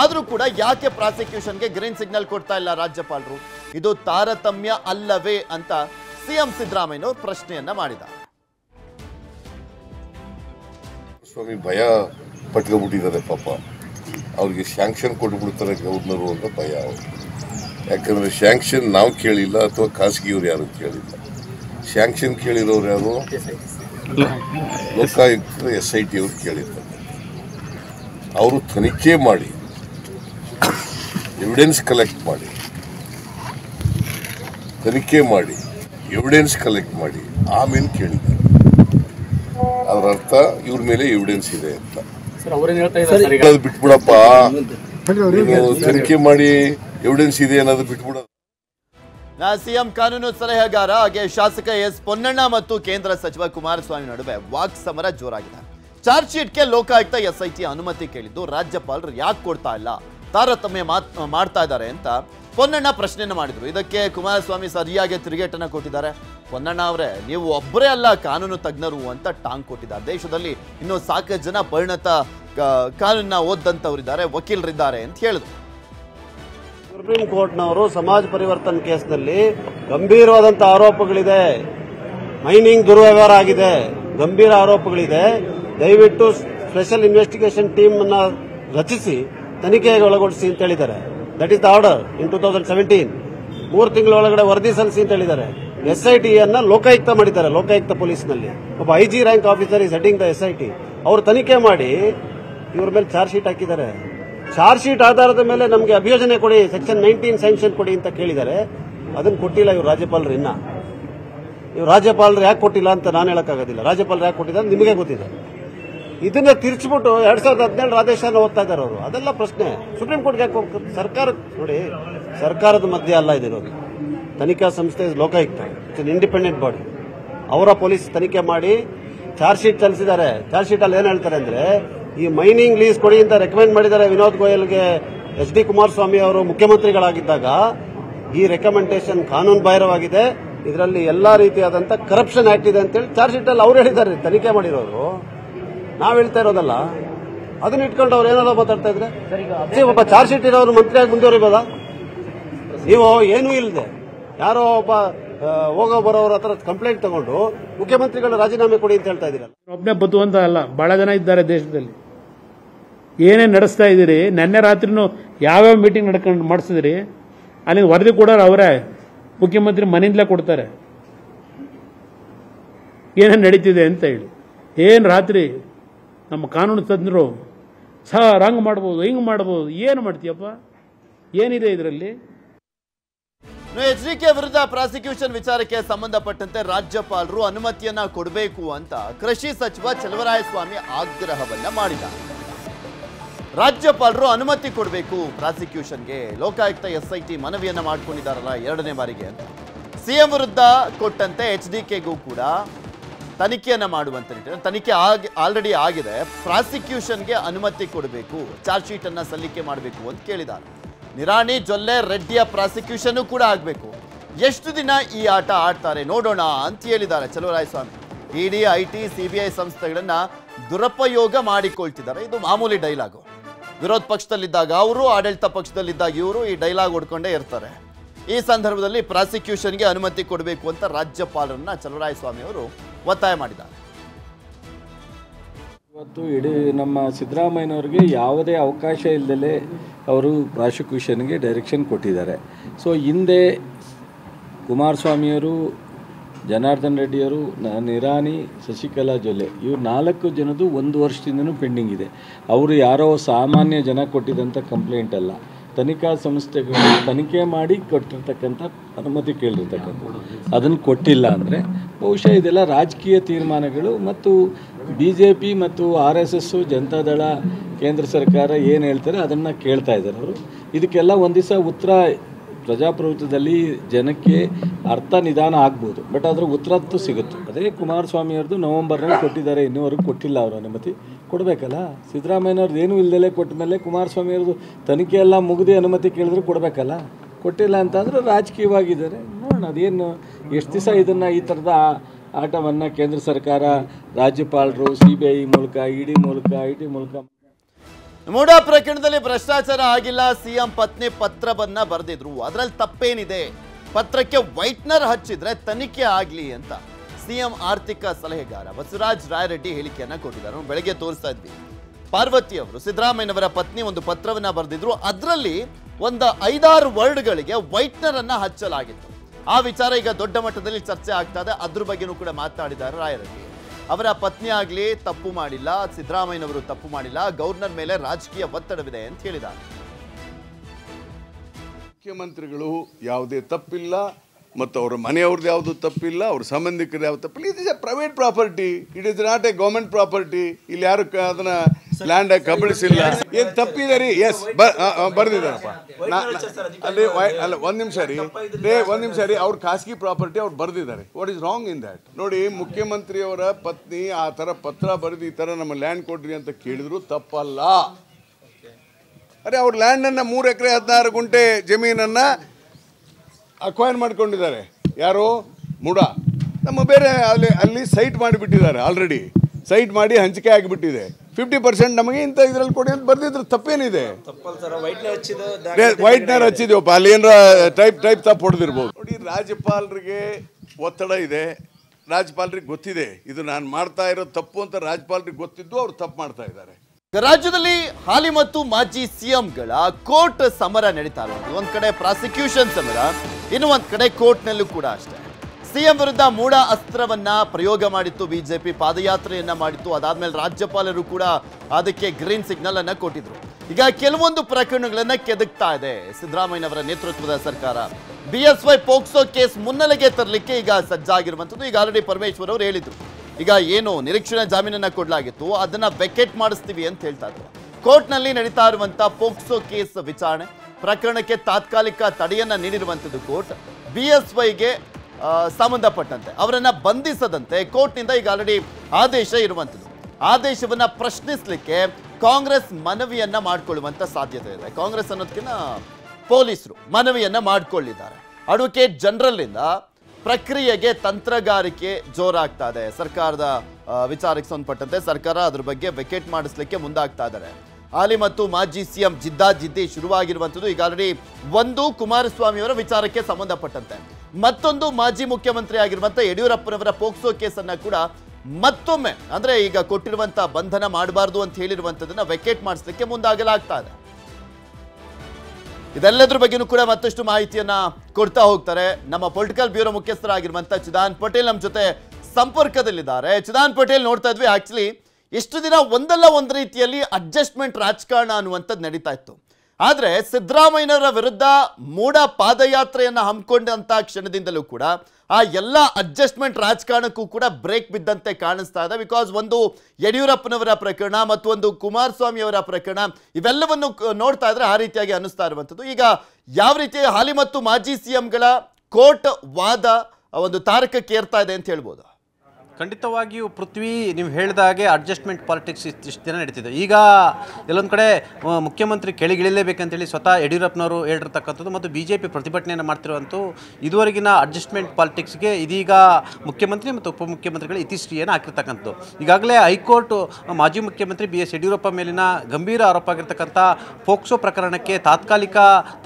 ಆದರೂ ಕೂಡ ಯಾಕೆ ಪ್ರಾಸಿಕ್ಯೂಷನ್ಗೆ ಗ್ರೀನ್ ಸಿಗ್ನಲ್ ಕೊಡ್ತಾ ಇಲ್ಲ ರಾಜ್ಯಪಾಲರು? ಇದು ತಾರತಮ್ಯ ಅಲ್ಲವೇ ಅಂತ ಸಿಎಂ ಸಿದ್ದರಾಮಯ್ಯ ಪ್ರಶ್ನೆಯನ್ನ ಮಾಡಿದ. ಸ್ವಾಮಿ, ಭಯ ಪಟ್ಕೊಂಡ್ಬಿಟ್ಟಿದ್ದಾರೆ ಪಾಪ. ಅವ್ರಿಗೆ ಸ್ಯಾಂಕ್ಷನ್ ಕೊಟ್ಬಿಡ್ತಾರೆ ಗವರ್ನರು ಅಂತ ಭಯ ಅವ್ರಿಗೆ ಯಾಕಂದ್ರೆ ಶಾಂಕ್ಷನ್ ನಾವು ಕೇಳಿಲ್ಲ ಅಥವಾ ಖಾಸಗಿಯವ್ರು ಯಾರು ಕೇಳಿಲ್ಲ. ಶಾಂಕ್ಷನ್ ಕೇಳಿರೋರು ಯಾರು? ಲೋಕಾಯುಕ್ತ ಎಸ್ ಐ ಟಿ ಅವ್ರು ಕೇಳಿರ್ತಾರೆ ಅವರು ತನಿಖೆ ಮಾಡಿ ಎವಿಡೆನ್ಸ್ ಕಲೆಕ್ಟ್ ಮಾಡಿ. ತನಿಖೆ ಮಾಡಿ ಎವಿಡೆನ್ಸ್ ಕಲೆಕ್ಟ್ ಮಾಡಿ ಆಮೇಲೆ ಕೇಳಿದ್ದಾರೆ. ಅದರ ಅರ್ಥ ಇವ್ರ ಮೇಲೆ ಎವಿಡೆನ್ಸ್ ಇದೆ ಅಂತ. ಸರ್ ಅವ್ರೇನ್ ಹೇಳ್ತಾ ಇದ್ದಾರೆ ಸರ್. ಈಗ ಅದು ಬಿಟ್ಬಿಡಪ್ಪ. ತನಿಖೆ ಮಾಡಿ ಎವಿಡೆನ್ಸ್ ಇದೆ ಅನ್ನೋದು ಬಿಟ್ಬಿಡ ನಾ ಸಿಎಂ ಕಾನೂನು ಸಲಹೆಗಾರ ಹಾಗೆ ಶಾಸಕ ಎಸ್ ಪೊನ್ನಣ್ಣ ಮತ್ತು ಕೇಂದ್ರ ಸಚಿವ ಕುಮಾರಸ್ವಾಮಿ ನಡುವೆ ವಾಕ್ ಸಮರ ಜೋರಾಗಿದೆ. ಚಾರ್ಜ್ ಶೀಟ್ಗೆ ಲೋಕಾಯುಕ್ತ ಎಸ್ಐಟಿ ಅನುಮತಿ ಕೇಳಿದ್ದು ರಾಜ್ಯಪಾಲರು ಯಾಕೆ ಕೊಡ್ತಾ ಇಲ್ಲ? ತಾರತಮ್ಯ ಮಾತ್ ಮಾಡ್ತಾ ಇದ್ದಾರೆ ಅಂತ ಪೊನ್ನಣ್ಣ ಪ್ರಶ್ನೆಯನ್ನು ಮಾಡಿದರು. ಇದಕ್ಕೆ ಕುಮಾರಸ್ವಾಮಿ ಸರಿಯಾಗಿ ತಿರುಗೇಟನ್ನು ಕೊಟ್ಟಿದ್ದಾರೆ. ಪೊನ್ನಣ್ಣ ಅವರೇ, ನೀವು ಒಬ್ಬರೇ ಅಲ್ಲ ಕಾನೂನು ತಜ್ಞರು ಅಂತ ಟಾಂಗ್ ಕೊಟ್ಟಿದ್ದಾರೆ. ದೇಶದಲ್ಲಿ ಇನ್ನೂ ಸಾಕಷ್ಟು ಜನ ಪರಿಣತ ಕಾನೂನ ಓದ್ದಂಥವರಿದ್ದಾರೆ, ವಕೀಲರಿದ್ದಾರೆ ಅಂತ ಹೇಳಿದ್ರು. ಸುಪ್ರೀಂ ಕೋರ್ಟ್ನವರು ಸಮಾಜ ಪರಿವರ್ತನ್ ಕೇಸ್ನಲ್ಲಿ ಗಂಭೀರವಾದಂಥ ಆರೋಪಗಳಿದೆ. ಮೈನಿಂಗ್ ದುರ್ವ್ಯವಹಾರ ಆಗಿದೆ. ಗಂಭೀರ ಆರೋಪಗಳಿದೆ. ದಯವಿಟ್ಟು ಸ್ಪೆಷಲ್ ಇನ್ವೆಸ್ಟಿಗೇಷನ್ ಟೀಮ್ ಅನ್ನ ರಚಿಸಿ, ತನಿಖೆಗೆ ಒಳಗೊಳಿಸಿ ಅಂತ ಹೇಳಿದ್ದಾರೆ. That is the order in two thousand seventeen ಮೂರು ತಿಂಗಳ ಒಳಗಡೆ ವರದಿ ಸಲ್ಲಿಸಿ ಅಂತ ಹೇಳಿದ್ದಾರೆ. ಎಸ್ ಐ ಟಿ ಅನ್ನ ಲೋಕಾಯುಕ್ತ ಮಾಡಿದ್ದಾರೆ, ಲೋಕಾಯುಕ್ತ ಪೊಲೀಸ್ನಲ್ಲಿ. ಒಬ್ಬ I G rank officer is heading the S I T ಅವರು ತನಿಖೆ ಮಾಡಿ ಇವ್ರ ಮೇಲೆ ಚಾರ್ಜ್ ಶೀಟ್ ಹಾಕಿದ್ದಾರೆ. ಚಾರ್ಜ್ ಶೀಟ್ ಆಧಾರದ ಮೇಲೆ ನಮಗೆ ಅಭಿಯೋಜನೆ ಕೊಡಿ, ಸೆಕ್ಷನ್ ನೈನ್ಟೀನ್ ಸ್ಯಾಂಕ್ಷನ್ ಕೊಡಿ ಅಂತ ಕೇಳಿದ್ದಾರೆ. ಅದನ್ನು ಕೊಟ್ಟಿಲ್ಲ ಇವ್ರು ರಾಜ್ಯಪಾಲರು ಇನ್ನ. ಇವ್ರು ರಾಜ್ಯಪಾಲರು ಯಾಕೆ ಕೊಟ್ಟಿಲ್ಲ ಅಂತ ನಾನು ಹೇಳಕ್ಕಾಗೋದಿಲ್ಲ. ರಾಜ್ಯಪಾಲರು ಯಾಕೆ ಕೊಟ್ಟಿದ್ದಾರೆ ನಿಮಗೆ ಗೊತ್ತಿದೆ. ಇದನ್ನ ತಿರ್ಚ್ಬಿಟ್ಟು ಎರಡ್ ಸಾವಿರದ ಹದಿನೇಳರ ಆದೇಶನ ಓದ್ತಾ ಇದ್ದಾರೆ ಅವರು. ಅದೆಲ್ಲ ಪ್ರಶ್ನೆ. ಸುಪ್ರೀಂ ಕೋರ್ಟ್ಗೆ ಯಾಕೆ ಸರ್ಕಾರ ನೋಡಿ, ಸರ್ಕಾರದ ಮಧ್ಯೆ ಅಲ್ಲ ಇದಿರೋದು ತನಿಖಾ ಸಂಸ್ಥೆ ಲೋಕಾಯುಕ್ತ. ಇಟ್ಸ್ ಇಂಡಿಪೆಂಡೆಂಟ್ ಬಾಡಿ ಅವರ ಪೊಲೀಸ್ ತನಿಖೆ ಮಾಡಿ ಚಾರ್ಜ್ ಶೀಟ್ ಸಲ್ಲಿಸಿದ್ದಾರೆ ಚಾರ್ಜ್ ಶೀಟ್ ಅಲ್ಲಿ ಏನ್ ಹೇಳ್ತಾರೆ ಅಂದ್ರೆ, ಈ ಮೈನಿಂಗ್ ಲೀಸ್ ಕೊಡಿ ಅಂತ ರೆಕಮೆಂಡ್ ಮಾಡಿದ್ದಾರೆ ವಿನೋದ್ ಗೋಯಲ್ಗೆ ಎಚ್ ಡಿ ಕುಮಾರಸ್ವಾಮಿ ಅವರು ಮುಖ್ಯಮಂತ್ರಿಗಳಾಗಿದ್ದಾಗ. ಈ ರೆಕಮೆಂಡೇಶನ್ ಕಾನೂನು ಬಾಹಿರವಾಗಿದೆ. ಇದರಲ್ಲಿ ಎಲ್ಲಾ ರೀತಿಯಾದಂತಹ ಕರಪ್ಷನ್ ಆಕ್ಟ್ ಇದೆ ಅಂತೇಳಿ ಚಾರ್ಜ್ ಶೀಟ್ ಅಲ್ಲಿ ಅವ್ರು ಹೇಳಿದ್ದಾರೆ. ತನಿಖೆ ಮಾಡಿರೋರು. ನಾವ್ ಹೇಳ್ತಾ ಇರೋದಲ್ಲ ಅದನ್ನ ಇಟ್ಕೊಂಡು ಅವ್ರು ಏನಾರ ಮಾತಾಡ್ತಾ ಇದ್ರೆ? ಅದೇ ಒಬ್ಬ ಚಾರ್ಜ್ ಶೀಟ್ ಇರೋರು ಮಂತ್ರಿಯಾಗಿ ಮುಂದುವರಿಬೋದಾ? ನೀವು ಏನೂ ಇಲ್ಲದೆ ಯಾರೋ ಒಬ್ಬ ಹೋಗೋ ಬರೋರ ಹತ್ರ ಕಂಪ್ಲೇಂಟ್ ತಗೊಂಡು ಮುಖ್ಯಮಂತ್ರಿಗಳು ರಾಜೀನಾಮೆ ಕೊಡಿ ಅಂತ ಹೇಳ್ತಾ ಇದ್ದೀರಲ್ಲ. ಒಬ್ಬನೇ ಬದು ಅಂತ ಅಲ್ಲ ಬಹಳ ಜನ ಇದ್ದಾರೆ ದೇಶದಲ್ಲಿ. ಏನೇ ನಡೆಸ್ತಾ ಇದ್ದೀರಿ ನಿನ್ನೆ ರಾತ್ರಿನೂ ಯಾವ್ಯಾವ ಮೀಟಿಂಗ್ ನಡ್ಕೊಂಡು ಮಾಡಿಸಿದ್ರಿ ಅಲ್ಲಿ ವರದಿ ಕೊಡೋರು ಅವರೇ ಮುಖ್ಯಮಂತ್ರಿ ಮನೆಯಿಂದಲೇ ಕೊಡ್ತಾರೆ. ಏನೇನು ನಡೀತಿದೆ ಅಂತ ಹೇಳಿ. ಏನು ರಾತ್ರಿ ನಮ್ಮ ಕಾನೂನು ತಜ್ಞರು ಸರ್ ಹಂಗೆ ಮಾಡ್ಬೋದು, ಹಿಂಗೆ ಮಾಡ್ಬೋದು, ಏನು ಮಾಡ್ತೀಯಪ್ಪ? ಏನಿದೆ ಇದರಲ್ಲಿ? ಎಚ್ ಡಿ ಕೆ ವಿರುದ್ಧ ಪ್ರಾಸಿಕ್ಯೂಷನ್ ವಿಚಾರಕ್ಕೆ ಸಂಬಂಧಪಟ್ಟಂತೆ ರಾಜ್ಯಪಾಲರು ಅನುಮತಿಯನ್ನ ಕೊಡಬೇಕು ಅಂತ ಕೃಷಿ ಸಚಿವ ಚಲವರಾಯಸ್ವಾಮಿ ಆಗ್ರಹವನ್ನ ಮಾಡಿದ ರಾಜ್ಯಪಾಲರು ಅನುಮತಿ ಕೊಡಬೇಕು ಪ್ರಾಸಿಕ್ಯೂಷನ್ಗೆ. ಲೋಕಾಯುಕ್ತ ಎಸ್ಐಟಿ ಮನವಿಯನ್ನ ಮಾಡ್ಕೊಂಡಿದ್ದಾರಲ್ಲ ಎರಡನೇ ಬಾರಿಗೆ ಸಿಎಂ ವಿರುದ್ಧ ಕೊಟ್ಟಂತೆ ಎಚ್ ಡಿ ಕೆಗೂ ಕೂಡ ತನಿಖೆಯನ್ನ ಮಾಡುವಂತ ನಿಟ್ಟಿನಲ್ಲಿ. ತನಿಖೆ ಆಗಿ ಆಲ್ರೆಡಿ ಆಗಿದೆ. ಪ್ರಾಸಿಕ್ಯೂಷನ್ಗೆ ಅನುಮತಿ ಕೊಡಬೇಕು. ಚಾರ್ಜ್ ಶೀಟ್ ಅನ್ನ ಸಲ್ಲಿಕೆ ಮಾಡಬೇಕು ಅಂತ ಕೇಳಿದ್ದಾರೆ. ನಿರಾಣಿ ಜೊಲ್ಲೆ ರೆಡ್ಡಿಯ ಪ್ರಾಸಿಕ್ಯೂಷನ್ ಕೂಡ ಆಗಬೇಕು. ಎಷ್ಟು ದಿನ ಈ ಆಟ ಆಡ್ತಾರೆ ನೋಡೋಣ ಅಂತ ಹೇಳಿದ್ದಾರೆ. Chaluvarayaswamy ED I T CBI ಸಂಸ್ಥೆಗಳನ್ನ ದುರುಪಯೋಗ ಮಾಡಿಕೊಳ್ತಿದ್ದಾರೆ. ಇದು ಮಾಮೂಲಿ ಡೈಲಾಗು ವಿರೋಧ ಪಕ್ಷದಲ್ಲಿದ್ದಾಗ ಅವರು, ಆಡಳಿತ ಪಕ್ಷದಲ್ಲಿದ್ದಾಗ ಇವರು ಈ ಡೈಲಾಗ್ ಹೊಡ್ಕೊಂಡೇ ಇರ್ತಾರೆ. ಈ ಸಂದರ್ಭದಲ್ಲಿ ಪ್ರಾಸಿಕ್ಯೂಷನ್ಗೆ ಅನುಮತಿ ಕೊಡಬೇಕು ಅಂತ ರಾಜ್ಯಪಾಲರನ್ನ ಚಲುವರಾಯಸ್ವಾಮಿ ಅವರು ಒತ್ತಾಯ ಮಾಡಿದ್ದಾರೆ. ಇವತ್ತು ಇಡೀ ನಮ್ಮ ಸಿದ್ದರಾಮಯ್ಯನವ್ರಿಗೆ ಯಾವುದೇ ಅವಕಾಶ ಇಲ್ಲದೆ ಅವರು ಪ್ರಾಸಿಕ್ಯೂಷನ್ಗೆ ಡೈರೆಕ್ಷನ್ ಕೊಟ್ಟಿದ್ದಾರೆ. ಸೊ, ಹಿಂದೆ ಕುಮಾರಸ್ವಾಮಿಯವರು, ಜನಾರ್ದನ್ ರೆಡ್ಡಿಯವರು ನಿರಾನಿ ಶಶಿಕಲಾ ಜೊಲ್ಲೆ, ಇವ್ರು ನಾಲ್ಕು ಜನದ್ದು ಒಂದು ವರ್ಷದಿಂದನೂ ಪೆಂಡಿಂಗ್ ಇದೆ. ಅವರು ಯಾರೋ ಸಾಮಾನ್ಯ ಜನ ಕೊಟ್ಟಿದ್ದಂಥ ಕಂಪ್ಲೇಂಟ್ ಅಲ್ಲ. ತನಿಖಾ ಸಂಸ್ಥೆಗಳು ತನಿಖೆ ಮಾಡಿ ಕೊಟ್ಟಿರ್ತಕ್ಕಂಥ ಅನುಮತಿ ಕೇಳಿರ್ತಕ್ಕಂಥ ಅದನ್ನು ಕೊಟ್ಟಿಲ್ಲ ಅಂದರೆ ಬಹುಶಃ ಇದೆಲ್ಲ ರಾಜಕೀಯ ತೀರ್ಮಾನಗಳು ಮತ್ತು ಬಿ ಜೆ ಪಿ ಮತ್ತು ಆರ್ ಎಸ್ ಎಸ್ಸು ಜನತಾದಳ ಕೇಂದ್ರ ಸರ್ಕಾರ ಏನು ಹೇಳ್ತಾರೆ ಅದನ್ನು ಕೇಳ್ತಾ ಇದ್ದಾರೆ ಅವರು. ಇದಕ್ಕೆಲ್ಲ ಒಂದು ದಿವಸ ಉತ್ತರ ಪ್ರಜಾಪ್ರಭುತ್ವದಲ್ಲಿ ಜನಕ್ಕೆ ಅರ್ಥ ನಿಧಾನ ಆಗ್ಬೋದು. ಬಟ್ ಅದರ ಉತ್ತರತ್ತು ಸಿಗುತ್ತೆ. ಅದೇ ಕುಮಾರಸ್ವಾಮಿ ಅವ್ರದ್ದು ನವಂಬರ್ನಲ್ಲಿ ಕೊಟ್ಟಿದ್ದಾರೆ. ಇನ್ನೂವರೆಗೂ ಕೊಟ್ಟಿಲ್ಲ ಅವರು ಅನುಮತಿ. ಕೊಡಬೇಕಲ್ಲ? ಸಿದ್ದರಾಮಯ್ಯನವ್ರದ್ದು ಏನೂ ಇಲ್ಲದೆ ಕೊಟ್ಟ ಮೇಲೆ ಕುಮಾರಸ್ವಾಮಿ ಅವ್ರದ್ದು ತನಿಖೆ ಎಲ್ಲ ಮುಗಿದು ಅನುಮತಿ ಕೇಳಿದ್ರೆ ಕೊಡಬೇಕಲ್ಲ? ಕೊಟ್ಟಿಲ್ಲ ಅಂತಂದ್ರೆ ರಾಜಕೀಯವಾಗಿದ್ದಾರೆ. ನೋಡೋಣ, ಅದೇನು ಎಷ್ಟು ದಿವಸ ಇದನ್ನು ಈ ಥರದ ಆಟವನ್ನು ಕೇಂದ್ರ ಸರ್ಕಾರ, ರಾಜ್ಯಪಾಲರು ಸಿ ಬಿ ಐ ಮೂಲಕ ಇ ಡಿ ಮೂಲಕ ಐ ಟಿ ಮೂಲಕ ಮೂಡಾ ಪ್ರಕರಣದಲ್ಲಿ ಭ್ರಷ್ಟಾಚಾರ ಆಗಿಲ್ಲ, ಸಿಎಂ ಪತ್ನಿ ಪತ್ರವನ್ನ ಬರೆದಿದ್ರು. ಅದ್ರಲ್ಲಿ ತಪ್ಪೇನಿದೆ? ಪತ್ರಕ್ಕೆ ವೈಟ್ನರ್ ಹಚ್ಚಿದ್ರೆ ತನಿಖೆ ಆಗ್ಲಿ ಅಂತ ಸಿಎಂ ಆರ್ಥಿಕ ಸಲಹೆಗಾರ ಬಸವರಾಜ್ ರಾಯರೆಡ್ಡಿ ಹೇಳಿಕೆಯನ್ನ ಕೊಟ್ಟಿದ್ದಾರೆ. ನಾವು ಬೆಳಗ್ಗೆ ತೋರಿಸ್ತಾ ಇದ್ವಿ. ಪಾರ್ವತಿ ಅವರು ಸಿದ್ದರಾಮಯ್ಯನವರ ಪತ್ನಿ ಒಂದು ಪತ್ರವನ್ನ ಬರೆದಿದ್ರು. ಅದರಲ್ಲಿ ಒಂದು ಐದಾರು ವರ್ಡ್ಗಳಿಗೆ ವೈಟ್ನರ್ ಅನ್ನ ಹಚ್ಚಲಾಗಿತ್ತು. ಆ ವಿಚಾರ ಈಗ ದೊಡ್ಡ ಮಟ್ಟದಲ್ಲಿ ಚರ್ಚೆ ಆಗ್ತಾ ಇದೆ. ಅದ್ರ ಬಗ್ಗೆನೂ ಕೂಡ ಮಾತನಾಡಿದ್ದಾರೆ ರಾಯರೆಡ್ಡಿ. ಅವರ ಪತ್ನಿ ಆಗ್ಲಿ ತಪ್ಪು ಮಾಡಿಲ್ಲ, ಸಿದ್ದರಾಮಯ್ಯನವರು ತಪ್ಪು ಮಾಡಿಲ್ಲ ಗವರ್ನರ್ ಮೇಲೆ ರಾಜಕೀಯ ಒತ್ತಡವಿದೆ ಅಂತ ಹೇಳಿದ್ದಾರೆ. ಮುಖ್ಯಮಂತ್ರಿಗಳು ಯಾವುದೇ ತಪ್ಪಿಲ್ಲ ಮತ್ತು ಅವರ ಮನೆಯವ್ರದ್ದು ಯಾವುದು ತಪ್ಪಿಲ್ಲ, ಅವ್ರ ಸಂಬಂಧಿಕರ ಯಾವ್ದು ತಪ್ಪಿಲ್ಲ. It is a private property it is not a government property ಇಲ್ಲಿ ಯಾರು ಅದನ್ನ ಲ್ಯಾಂಡ್ ಕಬಳಿಸಿಲ್ಲ. ಏನ್ ತಪ್ಪಿದೆ ರೀ? ಎಸ್ ಬರ್ದಿದ್ದಾರಪ್ಪ. ಅಲ್ಲಿ ಅಲ್ಲ, ಒಂದ್ ನಿಮಿಷ ರೀ. ರೇ ಒಂದ್ ನಿಮಿಷ ರೀ. ಅವ್ರ ಖಾಸಗಿ ಪ್ರಾಪರ್ಟಿ ಅವ್ರು ಬರ್ದಿದ್ದಾರೆ. What is wrong in that ನೋಡಿ, ಮುಖ್ಯಮಂತ್ರಿಯವರ ಪತ್ನಿ ಆ ತರ ಪತ್ರ ಬರೆದು ಈ ತರ ನಮ್ಮ ಲ್ಯಾಂಡ್ ಕೊಡ್ರಿ ಅಂತ ಕೇಳಿದ್ರು ತಪ್ಪಲ್ಲ. ಅರೆ, ಅವ್ರ ಲ್ಯಾಂಡನ್ನು ಮೂರು ಎಕರೆ ಹದಿನಾರು ಗುಂಟೆ ಜಮೀನನ್ನು ಅಕ್ವೈರ್ ಮಾಡ್ಕೊಂಡಿದ್ದಾರೆ. ಯಾರು? ಮುಡ. ನಮ್ಮ ಬೇರೆ ಅಲ್ಲಿ ಅಲ್ಲಿ ಸೈಟ್ ಮಾಡಿಬಿಟ್ಟಿದ್ದಾರೆ ಆಲ್ರೆಡಿ ಸೈಟ್ ಮಾಡಿ ಹಂಚಿಕೆ ಆಗಿಬಿಟ್ಟಿದೆ. ಫಿಫ್ಟಿ ಪರ್ಸೆಂಟ್ ನಮಗೆ ಇಂಥ ಇದ್ರಲ್ಲಿ ಕೊಡಿ ಅಂತ ಬರ್ದಿದ್ರೆ ತಪ್ಪೇನಿದೆ. ವೈಟ್ನರ್ ಹಚ್ಚಿದೀವಪ್ಪ ಅಲ್ಲಿ ಏನಾರ ಟೈಪ್ ಟೈಪ್ ತಪ್ಪು ಹೊಡೆದಿರ್ಬೋದು. ನೋಡಿ ರಾಜ್ಯಪಾಲರಿಗೆ ಒತ್ತಡ ಇದೆ. ರಾಜ್ಯಪಾಲರಿಗೆ ಗೊತ್ತಿದೆ. ಇದು ನಾನು ಮಾಡ್ತಾ ಇರೋ ತಪ್ಪು ಅಂತ ರಾಜ್ಯಪಾಲರಿಗೆ ಗೊತ್ತಿದ್ದು ಅವ್ರು ತಪ್ಪು ಮಾಡ್ತಾ ಇದ್ದಾರೆ. ರಾಜ್ಯದಲ್ಲಿ ಹಾಲಿ ಮತ್ತು ಮಾಜಿ ಸಿಎಂಗಳ ಕೋರ್ಟ್ ಸಮರ ನಡೀತಾ ಇರೋದು. ಒಂದ್ ಕಡೆ ಪ್ರಾಸಿಕ್ಯೂಷನ್ ಸಮರ, ಇನ್ನು ಒಂದ್ ಕಡೆ ಕೋರ್ಟ್ನಲ್ಲೂ ಕೂಡ ಅಷ್ಟೇ. ಸಿಎಂ ವಿರುದ್ಧ ಮೂಡ ಅಸ್ತ್ರವನ್ನ ಪ್ರಯೋಗ ಮಾಡಿತ್ತು, ಬಿಜೆಪಿ ಪಾದಯಾತ್ರೆಯನ್ನ ಮಾಡಿತ್ತು, ಅದಾದ್ಮೇಲೆ ರಾಜ್ಯಪಾಲರು ಕೂಡ ಅದಕ್ಕೆ ಗ್ರೀನ್ ಸಿಗ್ನಲ್ ಅನ್ನ ಕೊಟ್ಟಿದ್ರು. ಈಗ ಕೆಲವೊಂದು ಪ್ರಕರಣಗಳನ್ನ ಕೆದಕ್ತಾ ಇದೆ ಸಿದ್ದರಾಮಯ್ಯನವರ ನೇತೃತ್ವದ ಸರ್ಕಾರ. B S Y POCSO case ಮುನ್ನೆಲೆಗೆ ತರಲಿಕ್ಕೆ ಈಗ ಸಜ್ಜಾಗಿರುವಂಥದ್ದು. ಈಗ ಆಲ್ರೆಡಿ ಪರಮೇಶ್ವರ್ ಅವರು ಹೇಳಿದ್ರು. ಈಗ ಏನು ನಿರೀಕ್ಷಣೆ ಜಾಮೀನನ್ನ ಕೊಡಲಾಗಿತ್ತು, ಅದನ್ನ ವೆಕೆಟ್ ಮಾಡಿಸ್ತೀವಿ ಅಂತ ಹೇಳ್ತಾ ಇದ್ರು. ಕೋರ್ಟ್ನಲ್ಲಿ ನಡೀತಾ ಇರುವಂತ ಪೋಕ್ಸೋ ಕೇಸ್ ವಿಚಾರಣೆ, ಪ್ರಕರಣಕ್ಕೆ ತಾತ್ಕಾಲಿಕ ತಡೆಯನ್ನ ನೀಡಿರುವಂಥದ್ದು ಕೋರ್ಟ್ ಬಿ ಎಸ್ ವೈಗೆ ಸಂಬಂಧಪಟ್ಟಂತೆ. ಅವರನ್ನು ಬಂಧಿಸದಂತೆ ಕೋರ್ಟ್ನಿಂದ ಈಗ ಆಲ್ರೆಡಿ ಆದೇಶ ಇರುವಂಥದ್ದು ಆದೇಶವನ್ನ ಪ್ರಶ್ನಿಸಲಿಕ್ಕೆ ಕಾಂಗ್ರೆಸ್ ಮನವಿಯನ್ನ ಮಾಡಿಕೊಳ್ಳುವಂತ ಸಾಧ್ಯತೆ ಇದೆ. ಕಾಂಗ್ರೆಸ್ ಅನ್ನೋದಕ್ಕಿಂತ ಪೊಲೀಸರು ಮನವಿಯನ್ನ ಮಾಡಿಕೊಳ್ಳಿದ್ದಾರೆ. ಅಡ್ವೊಕೇಟ್ ಜನರಲ್ನಿಂದ ಪ್ರಕ್ರಿಯೆಗೆ ತಂತ್ರಗಾರಿಕೆ ಜೋರಾಗ್ತಾ ಇದೆ ಸರ್ಕಾರದ ವಿಚಾರಕ್ಕೆ ಸಂಬಂಧಪಟ್ಟಂತೆ ಸರ್ಕಾರ ಅದ್ರ ಬಗ್ಗೆ ವೆಕೆಟ್ ಮಾಡಿಸ್ಲಿಕ್ಕೆ ಮುಂದಾಗ್ತಾ ಇದ್ದಾರೆ ಹಾಲಿ ಮತ್ತು ಮಾಜಿ ಸಿಎಂ ಜಿದ್ದಾಜಿದ್ದಿ ಶುರುವಾಗಿರುವಂಥದ್ದು ಈಗ ಆಲ್ರೆಡಿ ಒಂದು ಕುಮಾರಸ್ವಾಮಿ ಅವರ ವಿಚಾರಕ್ಕೆ ಸಂಬಂಧಪಟ್ಟಂತೆ. ಮತ್ತೊಂದು ಮಾಜಿ ಮುಖ್ಯಮಂತ್ರಿ ಆಗಿರುವಂತ ಯಡಿಯೂರಪ್ಪನವರ ಪೋಕ್ಸೋ ಕೇಸನ್ನ ಕೂಡ ಮತ್ತೊಮ್ಮೆ, ಅಂದ್ರೆ ಈಗ ಕೊಟ್ಟಿರುವಂತ ಬಂಧನ ಮಾಡಬಾರ್ದು ಅಂತ ಹೇಳಿರುವಂತದನ್ನ ವೆಕೆಟ್ ಮಾಡಿಸ್ಲಿಕ್ಕೆ ಮುಂದಾಗಲಾಗ್ತಾ ಇದೆ. ಇದೆಲ್ಲದ್ರ ಬಗ್ಗೆನೂ ಕೂಡ ಮತ್ತಷ್ಟು ಮಾಹಿತಿಯನ್ನ ಕೊಡ್ತಾ ಹೋಗ್ತಾರೆ. ನಮ್ಮ ಪೊಲಿಟಿಕಲ್ ಬ್ಯೂರೋ ಮುಖ್ಯಸ್ಥರಾಗಿರುವಂತ ಚಿದಾನ್ ಪಟೇಲ್ ನಮ್ಮ ಜೊತೆ ಸಂಪರ್ಕದಲ್ಲಿದ್ದಾರೆ. ಚಿದಾನ್ ಪಟೇಲ್ ನೋಡ್ತಾ ಇದ್ವಿ ಆಕ್ಚುಲಿ ಎಷ್ಟು ದಿನ ಒಂದಲ್ಲ ಒಂದು ರೀತಿಯಲ್ಲಿ ಅಡ್ಜಸ್ಟ್ಮೆಂಟ್ ರಾಜಕಾರಣ ಅನ್ನುವಂಥದ್ದು ನಡೀತಾ ಇತ್ತು. ಆದ್ರೆ ಸಿದ್ದರಾಮಯ್ಯನವರ ವಿರುದ್ಧ ಮೂಡ ಪಾದಯಾತ್ರೆಯನ್ನ ಹಮ್ಮಿಕೊಂಡಂತ ಕ್ಷಣದಿಂದಲೂ ಕೂಡ ಆ ಎಲ್ಲ ಅಡ್ಜಸ್ಟ್ಮೆಂಟ್ ರಾಜಕಾರಣಕ್ಕೂ ಕೂಡ ಬ್ರೇಕ್ ಬಿದ್ದಂತೆ ಕಾಣಿಸ್ತಾ ಇದೆ. ಬಿಕಾಸ್ ಒಂದು ಯಡಿಯೂರಪ್ಪನವರ ಪ್ರಕರಣ ಮತ್ತು ಒಂದು ಕುಮಾರಸ್ವಾಮಿ ಅವರ ಪ್ರಕರಣ ಇವೆಲ್ಲವನ್ನು ನೋಡ್ತಾ ಇದ್ರೆ ಆ ರೀತಿಯಾಗಿ ಅನ್ನಿಸ್ತಾ ಇರುವಂಥದ್ದು. ಈಗ ಯಾವ ರೀತಿ ಹಾಲಿ ಮತ್ತು ಮಾಜಿ ಸಿ ಕೋರ್ಟ್ ವಾದ ಒಂದು ತಾರಕಕ್ಕೆ ಏರ್ತಾ ಇದೆ ಅಂತ ಹೇಳ್ಬೋದು. ಖಂಡಿತವಾಗಿಯೂ ಪೃಥ್ವಿ, ನೀವು ಹೇಳಿದ ಹಾಗೆ ಅಡ್ಜಸ್ಟ್ಮೆಂಟ್ ಪಾಲಿಟಿಕ್ಸ್ ಇಷ್ಟು ದಿನ ನಡೀತಿದೆ. ಈಗ ಎಲ್ಲೊಂದು ಕಡೆ ಮುಖ್ಯಮಂತ್ರಿ ಕೆಳಗಿಳಿಲೇಬೇಕಂತೇಳಿ ಸ್ವತಃ ಯಡಿಯೂರಪ್ಪನವರು ಹೇಳಿರ್ತಕ್ಕಂಥದ್ದು ಮತ್ತು ಬಿ ಜೆ ಪಿ ಪ್ರತಿಭಟನೆಯನ್ನು ಮಾಡ್ತಿರುವಂಥ ಇದುವರೆಗಿನ ಅಡ್ಜಸ್ಟ್ಮೆಂಟ್ ಪಾಲಿಟಿಕ್ಸ್ಗೆ ಇದೀಗ ಮುಖ್ಯಮಂತ್ರಿ ಮತ್ತು ಉಪಮುಖ್ಯಮಂತ್ರಿಗಳ ಇತಿಶ್ರೀಯನ್ನು ಹಾಕಿರ್ತಕ್ಕಂಥದ್ದು. ಈಗಾಗಲೇ ಹೈಕೋರ್ಟ್ ಮಾಜಿ ಮುಖ್ಯಮಂತ್ರಿ ಬಿ ಎಸ್ ಯಡಿಯೂರಪ್ಪ ಮೇಲಿನ ಗಂಭೀರ ಆರೋಪ ಆಗಿರ್ತಕ್ಕಂಥ ಪೋಕ್ಸೋ ಪ್ರಕರಣಕ್ಕೆ ತಾತ್ಕಾಲಿಕ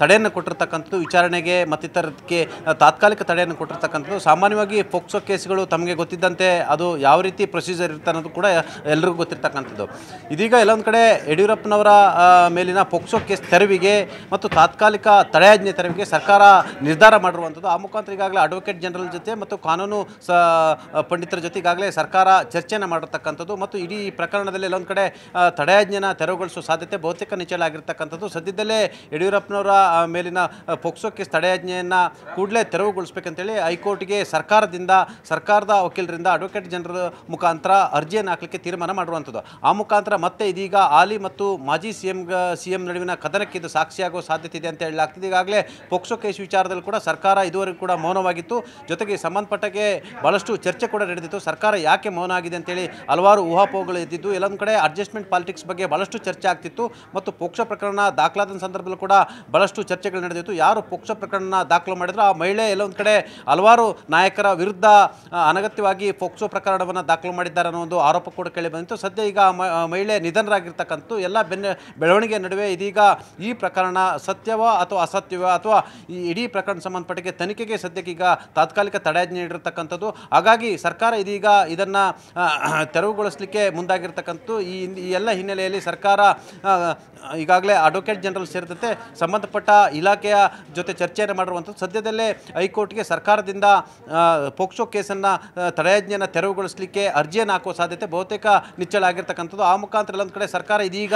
ತಡೆಯನ್ನು ಕೊಟ್ಟಿರ್ತಕ್ಕಂಥದ್ದು ವಿಚಾರಣೆಗೆ ಮತ್ತಿತರಕ್ಕೆ ತಾತ್ಕಾಲಿಕ ತಡೆಯನ್ನು ಕೊಟ್ಟಿರ್ತಕ್ಕಂಥದ್ದು. ಸಾಮಾನ್ಯವಾಗಿ ಪೋಕ್ಸೋ ಕೇಸ್ಗಳು ತಮಗೆ ಗೊತ್ತಿದ್ದಂತೆ ಅದು ಯಾವ ರೀತಿ ಪ್ರೊಸೀಜರ್ ಇರುತ್ತೆ ಅನ್ನೋದು ಕೂಡ ಎಲ್ರಿಗೂ ಗೊತ್ತಿರ್ತಕ್ಕಂಥದ್ದು. ಇದೀಗ ಎಲ್ಲೊಂದು ಕಡೆ ಯಡಿಯೂರಪ್ಪನವರ ಮೇಲಿನ ಪೊಕ್ಸೋ ಕೇಸ್ ತೆರವಿಗೆ ಮತ್ತು ತಾತ್ಕಾಲಿಕ ತಡೆಯಾಜ್ಞೆ ತೆರವಿಗೆ ಸರ್ಕಾರ ನಿರ್ಧಾರ ಮಾಡಿರುವಂಥದ್ದು. ಆ ಮುಖಾಂತರ ಈಗಾಗಲೇ ಅಡ್ವೊಕೇಟ್ ಜನರಲ್ ಜೊತೆ ಮತ್ತು ಕಾನೂನು ಸ ಪಂಡಿತರ ಜೊತೆ ಈಗಾಗಲೇ ಸರ್ಕಾರ ಚರ್ಚೆಯನ್ನು ಮಾಡಿರ್ತಕ್ಕಂಥದ್ದು ಮತ್ತು ಇಡೀ ಪ್ರಕರಣದಲ್ಲಿ ಎಲ್ಲೊಂದು ಕಡೆ ತಡೆಯಾಜ್ಞೆನ ತೆರವುಗೊಳಿಸುವ ಸಾಧ್ಯತೆ ಬಹುತೇಕ ನಿಚ್ಚಳ ಆಗಿರ್ತಕ್ಕಂಥದ್ದು. ಸದ್ಯದಲ್ಲೇ ಯಡಿಯೂರಪ್ಪನವರ ಮೇಲಿನ ಪೊಕ್ಸೋ ಕೇಸ್ ತಡೆಯಾಜ್ಞೆಯನ್ನು ಕೂಡಲೇ ತೆರವುಗೊಳಿಸ್ಬೇಕಂತೇಳಿ ಹೈಕೋರ್ಟ್ಗೆ ಸರ್ಕಾರದಿಂದ, ಸರ್ಕಾರದ ವಕೀಲರಿಂದ ಅಡ್ವೊಕೇಟ್ ಜನರಲ್ ಮುಖಾಂತರ ಅರ್ಜಿಯನ್ನು ಹಾಕಲಿಕ್ಕೆ ತೀರ್ಮಾನ ಮಾಡುವಂಥದ್ದು ಆ ಮುಖಾಂತರ ಮತ್ತೆ ಇದೀಗ ಆಲಿ ಮತ್ತು ಮಾಜಿ ಸಿ ಎಂ ಸಿ ಎಂ ನಡುವಿನ ಕದನಕ್ಕೆ ಇದು ಸಾಕ್ಷಿಯಾಗುವ ಸಾಧ್ಯತೆ ಇದೆ ಅಂತ ಹೇಳಲಾಗ್ತಿದೆ ಈಗಾಗಲೇ ಪೋಕ್ಸೋ ಕೇಸ್ ವಿಚಾರದಲ್ಲಿ ಕೂಡ ಸರ್ಕಾರ ಇದುವರೆಗೂ ಕೂಡ ಮೌನವಾಗಿತ್ತು. ಜೊತೆಗೆ ಸಂಬಂಧಪಟ್ಟಕ್ಕೆ ಬಹಳಷ್ಟು ಚರ್ಚೆ ಕೂಡ ನಡೆದಿತ್ತು. ಸರ್ಕಾರ ಯಾಕೆ ಮೌನ ಆಗಿದೆ ಅಂತೇಳಿ ಹಲವಾರು ಊಹಾಪೋಹಗಳು ಇದ್ದಿದ್ದು ಎಲ್ಲೊಂದು ಕಡೆ ಅಡ್ಜಸ್ಟ್ಮೆಂಟ್ ಪಾಲಿಟಿಕ್ಸ್ ಬಗ್ಗೆ ಭಾಳಷ್ಟು ಚರ್ಚೆ ಆಗ್ತಿತ್ತು. ಮತ್ತು ಪೋಕ್ಸೋ ಪ್ರಕರಣ ದಾಖಲಾದ ಸಂದರ್ಭದಲ್ಲಿ ಕೂಡ ಬಹಳಷ್ಟು ಚರ್ಚೆಗಳು ನಡೆದಿತ್ತು. ಯಾರು ಪೋಕ್ಸೋ ಪ್ರಕರಣ ದಾಖಲು ಮಾಡಿದ್ರು? ಆ ಮಹಿಳೆ ಎಲ್ಲೊಂದು ಕಡೆ ಹಲವಾರು ನಾಯಕರ ವಿರುದ್ಧ, ಅನಗತ್ಯವಾಗಿ ಪೋಕ್ಸೋ ಪ್ರಕರಣವನ್ನು ದಾಖಲು ಮಾಡಿದ್ದಾರೆ ಅನ್ನೋ ಒಂದು ಆರೋಪ ಕೂಡ ಕೇಳಿ ಬಂದಿತ್ತು. ಸದ್ಯ ಈಗ ಮಹಿಳೆ ನಿಧನರಾಗಿರ್ತಕ್ಕಂಥ ಎಲ್ಲ ಬೆನ್ನ ಬೆಳವಣಿಗೆ ನಡುವೆ ಇದೀಗ ಈ ಪ್ರಕರಣ ಸತ್ಯವೋ ಅಥವಾ ಅಸತ್ಯವೋ ಅಥವಾ ಈ ಇಡೀ ಪ್ರಕರಣ ಸಂಬಂಧಪಟ್ಟಿಗೆ ತನಿಖೆಗೆ ಸದ್ಯಕ್ಕೆ ಈಗ ತಾತ್ಕಾಲಿಕ ತಡೆಯಾಜ್ಞೆ ನೀಡಿರ್ತಕ್ಕಂಥದ್ದು. ಹಾಗಾಗಿ ಸರ್ಕಾರ ಇದೀಗ ಇದನ್ನು ತೆರವುಗೊಳಿಸಲಿಕ್ಕೆ ಮುಂದಾಗಿರ್ತಕ್ಕಂಥದ್ದು. ಈ ಈ ಎಲ್ಲ ಹಿನ್ನೆಲೆಯಲ್ಲಿ ಸರ್ಕಾರ ಈಗಾಗಲೇ ಅಡ್ವೊಕೇಟ್ ಜನರಲ್ ಸೇರಿದಂತೆ ಸಂಬಂಧಪಟ್ಟ ಇಲಾಖೆಯ ಜೊತೆ ಚರ್ಚೆಯನ್ನು ಮಾಡಿರುವಂಥದ್ದು. ಸದ್ಯದಲ್ಲೇ ಹೈಕೋರ್ಟ್ಗೆ ಸರ್ಕಾರದಿಂದ ಪೋಕ್ಸೋ ಕೇಸನ್ನು ತಡೆಯಾಜ್ಞೆಯನ್ನು ತೆರವುಗೊಳಿಸಲಿಕ್ಕೆ ಅರ್ಜಿಯನ್ನು ಹಾಕುವ ಸಾಧ್ಯತೆ ಬಹುತೇಕ ನಿಚ್ಚಳ ಆಗಿರ್ತಕ್ಕಂಥದ್ದು. ಆ ಮುಖಾಂತರ ಎಲ್ಲೊಂದು ಕಡೆ ಸರ್ಕಾರ ಇದೀಗ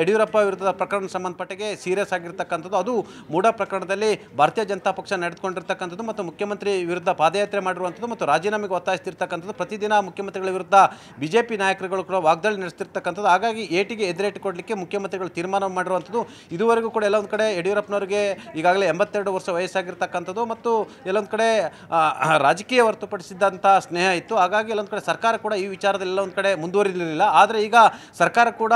ಯಡಿಯೂರಪ್ಪ ವಿರುದ್ಧದ ಪ್ರಕರಣ ಸಂಬಂಧಪಟ್ಟಿಗೆ ಸೀರಿಯಸ್ ಆಗಿರ್ತಕ್ಕಂಥದ್ದು. ಅದು ಮೂಡ ಪ್ರಕರಣದಲ್ಲಿ ಭಾರತೀಯ ಜನತಾ ಪಕ್ಷ ನಡೆದುಕೊಂಡಿರ್ತಕ್ಕಂಥದ್ದು ಮತ್ತು ಮುಖ್ಯಮಂತ್ರಿ ವಿರುದ್ಧ ಪಾದಯಾತ್ರೆ ಮಾಡಿರುವಂಥದ್ದು ಮತ್ತು ರಾಜೀನಾಮೆಗೆ ಒತ್ತಾಯಿಸ್ತಿರ್ತಕ್ಕಂಥದ್ದು. ಪ್ರತಿದಿನ ಮುಖ್ಯಮಂತ್ರಿಗಳ ವಿರುದ್ಧ ಬಿಜೆಪಿ ನಾಯಕರುಗಳು ಕೂಡ ವಾಗ್ದಾಳಿ ನಡೆಸ್ತಿರ್ತಕ್ಕಂಥದ್ದು. ಹಾಗಾಗಿ ಏಟಿಗೆ ಎದುರೇಟು ಮುಖ್ಯಮಂತ್ರಿಗಳು ತೀರ್ಮಾನ ಮಾಡಿರುವಂಥದ್ದು. ಇದುವರೆಗೂ ಕೂಡ ಎಲ್ಲೊಂದು ಕಡೆ ಯಡಿಯೂರಪ್ಪನವರಿಗೆ ಈಗಾಗಲೇ ಎಂಬತ್ತೆರಡು ವರ್ಷ ವಯಸ್ಸಾಗಿರ್ತಕ್ಕಂಥದ್ದು ಮತ್ತು ಎಲ್ಲೊಂದು ಕಡೆ ರಾಜಕೀಯ ಹೊರತುಪಡಿಸಿದಂಥ ಸ್ನೇಹ ಇತ್ತು. ಹಾಗಾಗಿ ಅಲ್ಲೊಂದು ಕಡೆ ಸರ್ಕಾರ ಕೂಡ ಈ ವಿಚಾರದಲ್ಲಿ ಒಂದು ಕಡೆ ಮುಂದುವರಿಲಿಲ್ಲ. ಆದರೆ ಈಗ ಸರ್ಕಾರ ಕೂಡ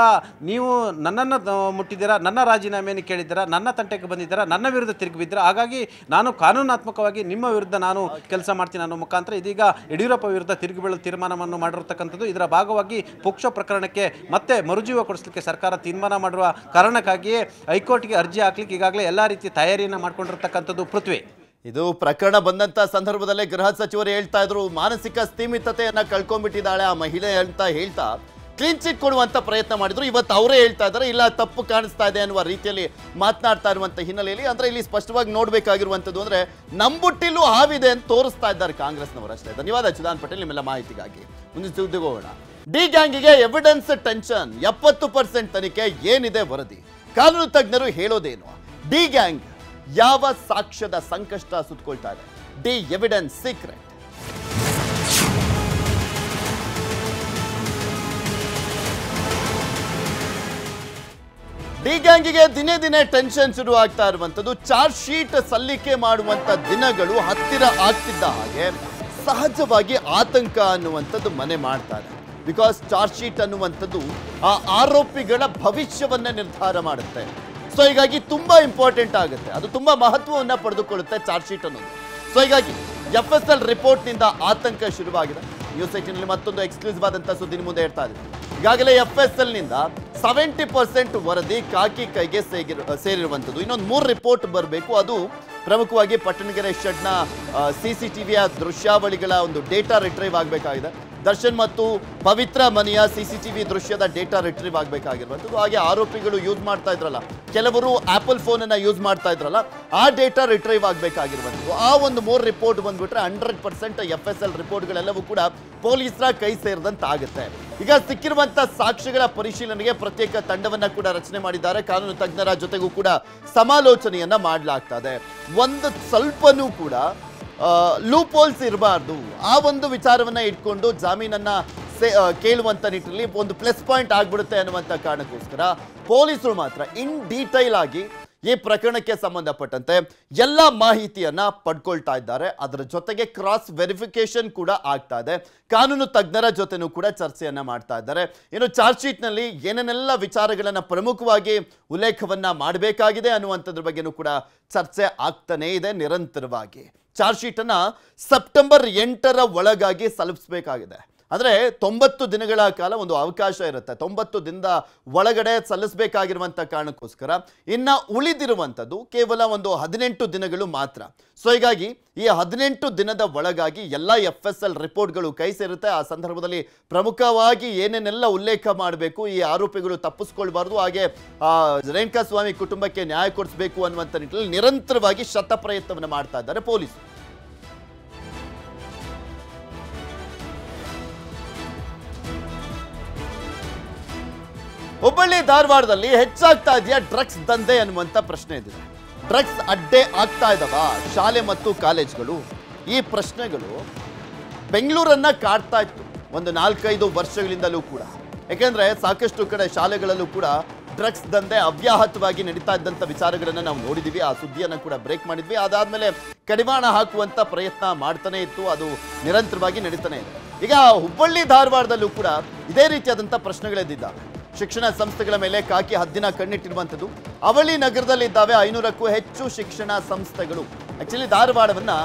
ನೀವು ನನ್ನನ್ನು ಮುಟ್ಟಿದ್ದೀರಾ, ನನ್ನ ರಾಜೀನಾಮೆಯನ್ನು ಕೇಳಿದ್ದೀರಾ, ನನ್ನ ತಂಟೆಗೆ ಬಂದಿದ್ದೀರಾ, ನನ್ನ ವಿರುದ್ಧ ತಿರುಗಿ ಬಿದ್ದೀರಾ ಹಾಗಾಗಿ ನಾನು ಕಾನೂನಾತ್ಮಕವಾಗಿ ನಿಮ್ಮ ವಿರುದ್ಧ ನಾನು ಕೆಲಸ ಮಾಡ್ತೀನಿ ಅನ್ನೋ ಮುಖಾಂತರ ಇದೀಗ ಯಡಿಯೂರಪ್ಪ ವಿರುದ್ಧ ತಿರುಗಿ ಬೀಳಲು ತೀರ್ಮಾನವನ್ನು ಮಾಡಿರತಕ್ಕಂಥದ್ದು. ಇದರ ಭಾಗವಾಗಿ ಪೋಕ್ಷೋ ಪ್ರಕರಣಕ್ಕೆ ಮತ್ತೆ ಮರುಜೀವ ಕೊಡಿಸಲಿಕ್ಕೆ ಸರ್ಕಾರ ತೀರ್ಮಾನ ಮಾಡುವ ಕಾರಣಕ್ಕಾಗಿಯೇ ಹೈಕೋರ್ಟ್ಗೆ ಅರ್ಜಿ ಹಾಕ್ಲಿಕ್ಕೆ ಈಗಾಗಲೇ ಎಲ್ಲ ರೀತಿಯ ತಯಾರಿಯನ್ನು ಮಾಡ್ಕೊಂಡಿರ್ತಕ್ಕಂಥದ್ದು ಪೃಥ್ವಿ. ಇದು ಪ್ರಕರಣ ಬಂದಂತ ಸಂದರ್ಭದಲ್ಲೇ ಗೃಹ ಸಚಿವರು ಹೇಳ್ತಾ ಇದ್ರು, ಮಾನಸಿಕ ಸ್ಥೀಮಿತತೆಯನ್ನ ಕಳ್ಕೊಂಡ್ಬಿಟ್ಟಿದ್ದಾಳೆ ಆ ಮಹಿಳೆ ಅಂತ ಹೇಳ್ತಾ ಕ್ಲೀನ್ ಚಿಟ್ ಕೊಡುವಂತ ಪ್ರಯತ್ನ ಮಾಡಿದ್ರು. ಇವತ್ತು ಅವರೇ ಹೇಳ್ತಾ ಇದ್ದಾರೆ, ಇಲ್ಲ ತಪ್ಪು ಕಾಣಿಸ್ತಾ ಇದೆ ಅನ್ನುವ ರೀತಿಯಲ್ಲಿ ಮಾತನಾಡ್ತಾ ಇರುವಂತ ಹಿನ್ನೆಲೆಯಲ್ಲಿ. ಅಂದ್ರೆ ಇಲ್ಲಿ ಸ್ಪಷ್ಟವಾಗಿ ನೋಡ್ಬೇಕಾಗಿರುವಂತದ್ದು ಅಂದ್ರೆ ನಂಬುಟ್ಟಿಲ್ಲೂ ಹಾವಿದೆ ಅಂತ ತೋರಿಸ್ತಾ ಇದ್ದಾರೆ ಕಾಂಗ್ರೆಸ್ನವರು ಅಷ್ಟೇ. ಧನ್ಯವಾದ, ಚಿದಾನ್ ಪಟೇಲ್ ನಿಮ್ಮೆಲ್ಲ ಮಾಹಿತಿಗಾಗಿ. ಮುಂದಿನ ಸುದ್ದಿಗೆ ಹೋಗೋಣ. ಡಿ ಗ್ಯಾಂಗಿಗೆ ಎವಿಡೆನ್ಸ್ ಟೆನ್ಷನ್ ಎಪ್ಪತ್ತು ಪರ್ಸೆಂಟ್ ತನಿಖೆ ಏನಿದೆ ವರದಿ? ಕಾನೂನು ತಜ್ಞರು ಹೇಳೋದೇನು? ಡಿ ಗ್ಯಾಂಗ್ ಯಾವ ಸಾಕ್ಷ್ಯದ ಸಂಕಷ್ಟ ಸುತ್ತಕೊಳ್ತಾ ಇದೆ ಡಿ ಎವಿಡೆನ್ಸ್ ಸೀಕ್ರೆಟ್ ಡಿ ಗ್ಯಾಂಗಿಗೆ ದಿನೇ ದಿನೇ ಟೆನ್ಷನ್ ಶುರು ಆಗ್ತಾ ಇರುವಂತದ್ದು ಚಾರ್ಜ್ ಶೀಟ್ ಸಲ್ಲಿಕೆ ಮಾಡುವಂತ ದಿನಗಳು ಹತ್ತಿರ ಆಗ್ತಿದ್ದ ಹಾಗೆ ಸಹಜವಾಗಿ ಆತಂಕ ಅನ್ನುವಂಥದ್ದು ಮನೆ ಮಾಡ್ತಾರೆ. ಬಿಕಾಸ್ ಚಾರ್ಜ್ ಶೀಟ್ ಅನ್ನುವಂಥದ್ದು ಆ ಆರೋಪಿಗಳ ಭವಿಷ್ಯವನ್ನೇ ನಿರ್ಧಾರ ಮಾಡುತ್ತೆ. ಸೊ ಹೀಗಾಗಿ ತುಂಬ ಇಂಪಾರ್ಟೆಂಟ್ ಆಗುತ್ತೆ. ಅದು ತುಂಬ ಮಹತ್ವವನ್ನು ಪಡೆದುಕೊಳ್ಳುತ್ತೆ ಚಾರ್ಜ್ ಶೀಟ್ ಅನ್ನೋದು. ಸೊ ಹೀಗಾಗಿ ಎಫ್ ಎಸ್ ಎಲ್ ರಿಪೋರ್ಟ್ನಿಂದ ಆತಂಕ ಶುರುವಾಗಿದೆ. ನ್ಯೂಸ್ ಏಟಿನಲ್ಲಿ ಮತ್ತೊಂದು ಎಕ್ಸ್ಕ್ಲೂಸಿವ್ ಆದಂಥ ಸುದ್ದಿ ಮುಂದೆ ಹೇಳ್ತಾ ಇದೆ ಈಗಾಗಲೇ ಎಫ್ ಎಸ್ ಎಲ್ನಿಂದ ಸೆವೆಂಟಿ ಪರ್ಸೆಂಟ್ ವರದಿ ಕಾಕಿ ಕೈಗೆ ಸೇಗಿರು ಸೇರಿರುವಂಥದ್ದು. ಇನ್ನೊಂದು ಮೂರು ರಿಪೋರ್ಟ್ ಬರಬೇಕು. ಅದು ಪ್ರಮುಖವಾಗಿ ಪಟ್ಟಣಗೆರೆ ಶೆಡ್ನ ಸಿ ಸಿ ಟಿವಿಯ ದೃಶ್ಯಾವಳಿಗಳ ಒಂದು ಡೇಟಾ ರಿಟ್ರೈವ್ ಆಗಬೇಕಾಗಿದೆ. ದರ್ಶನ್ ಮತ್ತು ಪವಿತ್ರ ಮನೆಯ ಸಿ ಸಿ ಟಿವಿ ದೃಶ್ಯದ ಡೇಟಾ ರಿಟ್ರೀವ್ ಆಗಬೇಕಾಗಿರುವಂಥದ್ದು. ಹಾಗೆ ಆರೋಪಿಗಳು ಯೂಸ್ ಮಾಡ್ತಾ ಇದ್ರಲ್ಲ, ಕೆಲವರು ಆಪಲ್ ಫೋನನ್ನು ಯೂಸ್ ಮಾಡ್ತಾ ಇದ್ರಲ್ಲ, ಆ ಡೇಟಾ ರಿಟ್ರೀವ್ ಆಗಬೇಕಾಗಿರುವಂಥದ್ದು. ಆ ಒಂದು ಮೂರು ರಿಪೋರ್ಟ್ ಬಂದ್ಬಿಟ್ರೆ hundred percent F S L ರಿಪೋರ್ಟ್ಗಳೆಲ್ಲವೂ ಕೂಡ ಪೊಲೀಸರ ಕೈ ಸೇರಿದಂತಾಗುತ್ತೆ. ಈಗ ಸಿಕ್ಕಿರುವಂಥ ಸಾಕ್ಷಿಗಳ ಪರಿಶೀಲನೆಗೆ ಪ್ರತ್ಯೇಕ ತಂಡವನ್ನ ಕೂಡ ರಚನೆ ಮಾಡಿದ್ದಾರೆ. ಕಾನೂನು ತಜ್ಞರ ಜೊತೆಗೂ ಕೂಡ ಸಮಾಲೋಚನೆಯನ್ನ ಮಾಡಲಾಗ್ತದೆ. ಒಂದು ಸ್ವಲ್ಪನೂ ಕೂಡ ಲೂಪೋಲ್ಸ್ ಇರಬಾರ್ದು. ಆ ಒಂದು ವಿಚಾರವನ್ನ ಇಟ್ಕೊಂಡು ಜಾಮೀನನ್ನ ಕೇಳುವಂತ ನಿಟ್ಟಿನಲ್ಲಿ ಒಂದು ಪ್ಲಸ್ ಪಾಯಿಂಟ್ ಆಗ್ಬಿಡುತ್ತೆ ಅನ್ನುವಂತ ಕಾರಣಕ್ಕೋಸ್ಕರ ಪೊಲೀಸರು ಮಾತ್ರ ಇನ್ ಡೀಟೈಲ್ ಆಗಿ ಈ ಪ್ರಕರಣಕ್ಕೆ ಸಂಬಂಧಪಟ್ಟಂತೆ ಎಲ್ಲ ಮಾಹಿತಿಯನ್ನ ಪಡ್ಕೊಳ್ತಾ ಇದ್ದಾರೆ. ಅದರ ಜೊತೆಗೆ ಕ್ರಾಸ್ ವೆರಿಫಿಕೇಶನ್ ಕೂಡ ಆಗ್ತಾ ಇದೆ. ಕಾನೂನು ತಜ್ಞರ ಜೊತೆನೂ ಕೂಡ ಚರ್ಚೆಯನ್ನ ಮಾಡ್ತಾ ಇದ್ದಾರೆ. ಇನ್ನು ಚಾರ್ಜ್ ಶೀಟ್ನಲ್ಲಿ ಏನೇನೆಲ್ಲ ವಿಚಾರಗಳನ್ನ ಪ್ರಮುಖವಾಗಿ ಉಲ್ಲೇಖವನ್ನ ಮಾಡಬೇಕಾಗಿದೆ ಅನ್ನುವಂಥದ್ರ ಬಗ್ಗೆನೂ ಕೂಡ ಚರ್ಚೆ ಆಗ್ತಾನೇ ಇದೆ ನಿರಂತರವಾಗಿ. ಚಾರ್ಜ್ ಶೀಟನ್ನು ಸೆಪ್ಟೆಂಬರ್ ಎಂಟರ ಒಳಗಾಗಿ ಸಲ್ಲಿಸಬೇಕಾಗಿದೆ. ಅಂದ್ರೆ ತೊಂಬತ್ತು ದಿನಗಳ ಕಾಲ ಒಂದು ಅವಕಾಶ ಇರುತ್ತೆ. ತೊಂಬತ್ತು ದಿನದ ಒಳಗಡೆ ಸಲ್ಲಿಸಬೇಕಾಗಿರುವಂಥ ಕಾರಣಕ್ಕೋಸ್ಕರ ಇನ್ನ ಉಳಿದಿರುವಂಥದ್ದು ಕೇವಲ ಒಂದು ಹದಿನೆಂಟು ದಿನಗಳು ಮಾತ್ರ. ಸೊ ಹೀಗಾಗಿ ಈ ಹದಿನೆಂಟು ದಿನದ ಒಳಗಾಗಿ ಎಲ್ಲ ಎಫ್ ಎಸ್ ಎಲ್ ರಿಪೋರ್ಟ್ಗಳು ಕೈ ಸೇರುತ್ತೆ. ಆ ಸಂದರ್ಭದಲ್ಲಿ ಪ್ರಮುಖವಾಗಿ ಏನೇನೆಲ್ಲ ಉಲ್ಲೇಖ ಮಾಡಬೇಕು, ಈ ಆರೋಪಿಗಳು ತಪ್ಪಿಸ್ಕೊಳ್ಬಾರ್ದು, ಹಾಗೆ ರೇಣುಕಾ ಸ್ವಾಮಿ ಕುಟುಂಬಕ್ಕೆ ನ್ಯಾಯ ಕೊಡಿಸಬೇಕು ಅನ್ನುವಂಥ ನಿಟ್ಟಿನಲ್ಲಿ ನಿರಂತರವಾಗಿ ಶತ ಪ್ರಯತ್ನವನ್ನು ಮಾಡ್ತಾ ಇದ್ದಾರೆ ಪೊಲೀಸರು. ಹುಬ್ಬಳ್ಳಿ ಧಾರವಾಡದಲ್ಲಿ ಹೆಚ್ಚಾಗ್ತಾ ಇದೆಯಾ ಡ್ರಗ್ಸ್ ದಂಧೆ ಅನ್ನುವಂಥ ಪ್ರಶ್ನೆ ಇದೆ. ಡ್ರಗ್ಸ್ ಅಡ್ಡೆ ಆಗ್ತಾ ಇದಾವ? ಶಾಲೆ ಮತ್ತು ಕಾಲೇಜ್ಗಳು? ಈ ಪ್ರಶ್ನೆಗಳು ಬೆಂಗಳೂರನ್ನ ಕಾಡ್ತಾ ಇತ್ತು ಒಂದು ನಾಲ್ಕೈದು ವರ್ಷಗಳಿಂದಲೂ ಕೂಡ. ಯಾಕೆಂದ್ರೆ ಸಾಕಷ್ಟು ಕಡೆ ಶಾಲೆಗಳಲ್ಲೂ ಕೂಡ ಡ್ರಗ್ಸ್ ದಂಧೆ ಅವ್ಯಾಹತವಾಗಿ ನಡೀತಾ ಇದ್ದಂಥ ವಿಚಾರಗಳನ್ನು ನಾವು ನೋಡಿದ್ದೀವಿ ಆ ಸುದ್ದಿಯನ್ನು ಕೂಡ ಬ್ರೇಕ್ ಮಾಡಿದ್ವಿ. ಅದಾದಮೇಲೆ ಕಡಿವಾಣ ಹಾಕುವಂಥ ಪ್ರಯತ್ನ ಮಾಡ್ತಾನೆ ಇತ್ತು. ಅದು ನಿರಂತರವಾಗಿ ನಡೀತಾನೆ ಇದೆ. ಈಗ ಹುಬ್ಬಳ್ಳಿ ಧಾರವಾಡದಲ್ಲೂ ಕೂಡ ಇದೇ ರೀತಿಯಾದಂಥ ಪ್ರಶ್ನೆಗಳೆದ್ದಿದ್ದಾವೆ ಶಿಕ್ಷಣ ಸಂಸ್ಥೆಗಳ ಮೇಲೆ ಕಾಕಿ ಹದ್ದಿನ ಕಣ್ಣಿಟ್ಟಿರುವಂಥದ್ದು. ಅವಳಿ ನಗರದಲ್ಲಿದ್ದಾವೆ ಐನೂರಕ್ಕೂ ಹೆಚ್ಚು ಶಿಕ್ಷಣ ಸಂಸ್ಥೆಗಳು. ಆಕ್ಚುಲಿ ಧಾರವಾಡವನ್ನ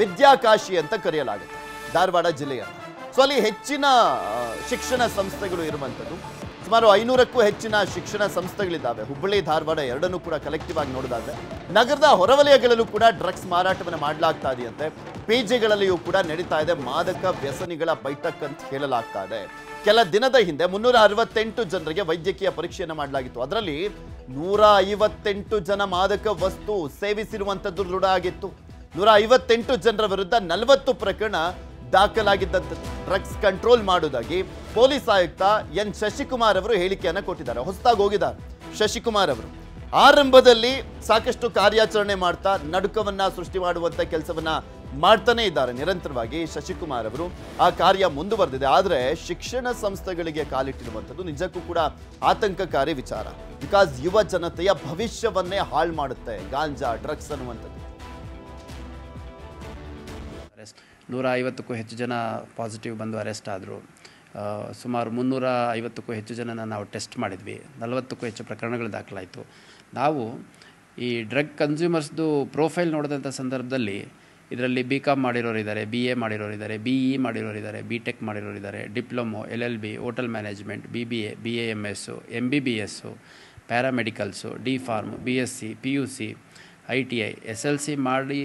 ವಿದ್ಯಾಕಾಶಿ ಅಂತ ಕರೆಯಲಾಗುತ್ತೆ. ಧಾರವಾಡ ಜಿಲ್ಲೆಯ. ಸೊ ಅಲ್ಲಿ ಹೆಚ್ಚಿನ ಶಿಕ್ಷಣ ಸಂಸ್ಥೆಗಳು ಇರುವಂಥದ್ದು. ಸುಮಾರು ಐನೂರಕ್ಕೂ ಹೆಚ್ಚಿನ ಶಿಕ್ಷಣ ಸಂಸ್ಥೆಗಳಿದ್ದಾವೆ. ಹುಬ್ಬಳ್ಳಿ, ಧಾರವಾಡ ಎರಡನ್ನೂ ಕೂಡ ಕಲೆಕ್ಟಿವ್ ಆಗಿ ನೋಡೋದಾದ್ರೆ. ನಗರದ ಹೊರವಲಯಗಳಲ್ಲೂ ಕೂಡ ಡ್ರಗ್ಸ್ ಮಾರಾಟವನ್ನು ಮಾಡಲಾಗ್ತಾ ಇದೆಯಂತೆ. ಪಿ ಜಿಗಳಲ್ಲಿಯೂ ಕೂಡ ನಡೀತಾ ಇದೆ ಮಾದಕ ವ್ಯಸನಿಗಳ ಬೈಠಕ್ ಅಂತ ಹೇಳಲಾಗ್ತಾ ಇದೆ. ಕೆಲ ದಿನದ ಹಿಂದೆ ಮುನ್ನೂರ ಅರವತ್ತೆಂಟು ಜನರಿಗೆ ವೈದ್ಯಕೀಯ ಪರೀಕ್ಷೆಯನ್ನು ಮಾಡಲಾಗಿತ್ತು. ಅದರಲ್ಲಿ ನೂರ ಐವತ್ತೆಂಟು ಜನ ಮಾದಕ ವಸ್ತು ಸೇವಿಸಿರುವಂಥದ್ದು ದೃಢ ಆಗಿತ್ತು. ನೂರ ಐವತ್ತೆಂಟು ಜನರ ವಿರುದ್ಧ ನಲವತ್ತು ಪ್ರಕರಣ ದಾಖಲಾಗಿದ್ದಂಥ ಡ್ರಗ್ಸ್ ಕಂಟ್ರೋಲ್ ಮಾಡುವುದಾಗಿ ಪೊಲೀಸ್ ಆಯುಕ್ತ ಎನ್. ಶಶಿಕುಮಾರ್ ಅವರು ಹೇಳಿಕೆಯನ್ನು ಕೊಟ್ಟಿದ್ದಾರೆ. ಹೊಸದಾಗಿ ಹೋಗಿದ್ದಾರೆ. ಶಶಿಕುಮಾರ್ ಅವರು. ಆರಂಭದಲ್ಲಿ ಸಾಕಷ್ಟು ಕಾರ್ಯಾಚರಣೆ ಮಾಡ್ತಾ ನಡುಕವನ್ನ ಸೃಷ್ಟಿ ಮಾಡುವಂತ ಕೆಲಸವನ್ನ ಮಾಡ್ತಾನೆ ಇದ್ದಾರೆ ನಿರಂತರವಾಗಿ ಶಶಿಕುಮಾರ್ ಅವರು. ಆ ಕಾರ್ಯ ಮುಂದುವರೆದಿದೆ. ಆದರೆ ಶಿಕ್ಷಣ ಸಂಸ್ಥೆಗಳಿಗೆ ಕಾಲಿಟ್ಟಿರುವಂಥದ್ದು ನಿಜಕ್ಕೂ ಕೂಡ ಆತಂಕಕಾರಿ ವಿಚಾರ. ಬಿಕಾಸ್ ಯುವ ಜನತೆಯ ಭವಿಷ್ಯವನ್ನೇ ಹಾಳು ಮಾಡುತ್ತೆ. ಗಾಂಜಾ, ಡ್ರಗ್ಸ್ ಅನ್ನುವಂಥದ್ದು. ನೂರ ಐವತ್ತಕ್ಕೂ ಹೆಚ್ಚು ಜನ ಪಾಸಿಟಿವ್ ಬಂದು ಅರೆಸ್ಟ್ ಆದರು. ಸುಮಾರು ಮುನ್ನೂರ ಐವತ್ತಕ್ಕೂ ಹೆಚ್ಚು ಜನನ ನಾವು ಟೆಸ್ಟ್ ಮಾಡಿದ್ವಿ. ನಲವತ್ತಕ್ಕೂ ಹೆಚ್ಚು ಪ್ರಕರಣಗಳು ದಾಖಲಾಯಿತು. ನಾವು ಈ ಡ್ರಗ್ ಕನ್ಸ್ಯೂಮರ್ಸ್ದು ಪ್ರೊಫೈಲ್ ನೋಡಿದಂಥ ಸಂದರ್ಭದಲ್ಲಿ ಇದರಲ್ಲಿ ಬಿ ಕಾಮ್ ಮಾಡಿರೋರಿದ್ದಾರೆ ಬಿ ಎ ಮಾಡಿರೋರಿದ್ದಾರೆ ಬಿ ಇ ಮಾಡಿರೋರಿದ್ದಾರೆ B tech ಮಾಡಿರೋರಿದ್ದಾರೆ diploma, L L B, hotel management, B B A B A M S M B B S paramedicals, D Pharm, B S C, P U C, I T I, S L C ಮಾಡಿ,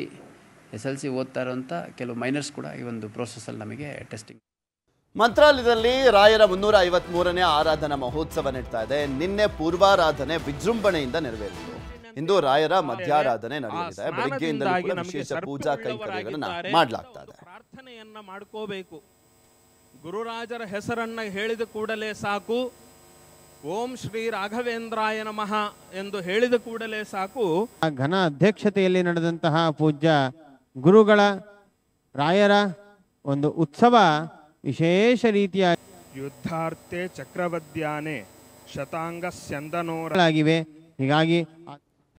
S L C ಓದ್ತಾ ಇರೋಂಥ ಕೆಲವು minors ಕೂಡ ಈ ಒಂದು ಪ್ರೋಸೆಸ್ಸಲ್ಲಿ ನಮಗೆ testing ಮಂತ್ರಾಲಯದಲ್ಲಿ ರಾಯರ ಮುನ್ನೂರ ಐವತ್ ಮೂರನೇ ಆರಾಧನಾ ಮಹೋತ್ಸವ ನಡೀತಾ ಇದೆ. ನಿನ್ನೆ ಪೂರ್ವಾರಾಧನೆ ವಿಜೃಂಭಣೆಯಿಂದ ನೆರವೇರಿತು. ಇಂದು ರಾಯರ ಮಧ್ಯಾರಾಧನೆ ನಡೆಯಲಿದೆ. ಬೆಳಿಗ್ಗೆಯಿಂದಲೂ ಕೂಡ ವಿಶೇಷ ಪೂಜಾ ಕೈಂಕರ್ಯಗಳನ್ನ ಮಾಡಲಾಗ್ತಾ ಇದೆ ಪ್ರಾರ್ಥನೆಯನ್ನ ಮಾಡ್ಕೋಬೇಕು. ಗುರುರಾಜರ ಹೆಸರನ್ನ ಹೇಳಿದ ಕೂಡಲೇ ಸಾಕು. ಓಂ ಶ್ರೀ ರಾಘವೇಂದ್ರಾಯ ನಮಃ ಎಂದು ಹೇಳಿದ ಕೂಡಲೇ ಸಾಕು. ಆ ಘನ ಅಧ್ಯಕ್ಷತೆಯಲ್ಲಿ ನಡೆದಂತಹ ಪೂಜ್ಯ ಗುರುಗಳ ರಾಯರ ಒಂದು ಉತ್ಸವ ವಿಶೇಷ ರೀತಿಯ ಯುದ್ಧಾರ್ಥೆ ಚಕ್ರವದ್ಯಾನೆ ಶತಾಂಗ ಸ್ಯಂದನೋರಾಗಿವೆ ಹೀಗಾಗಿ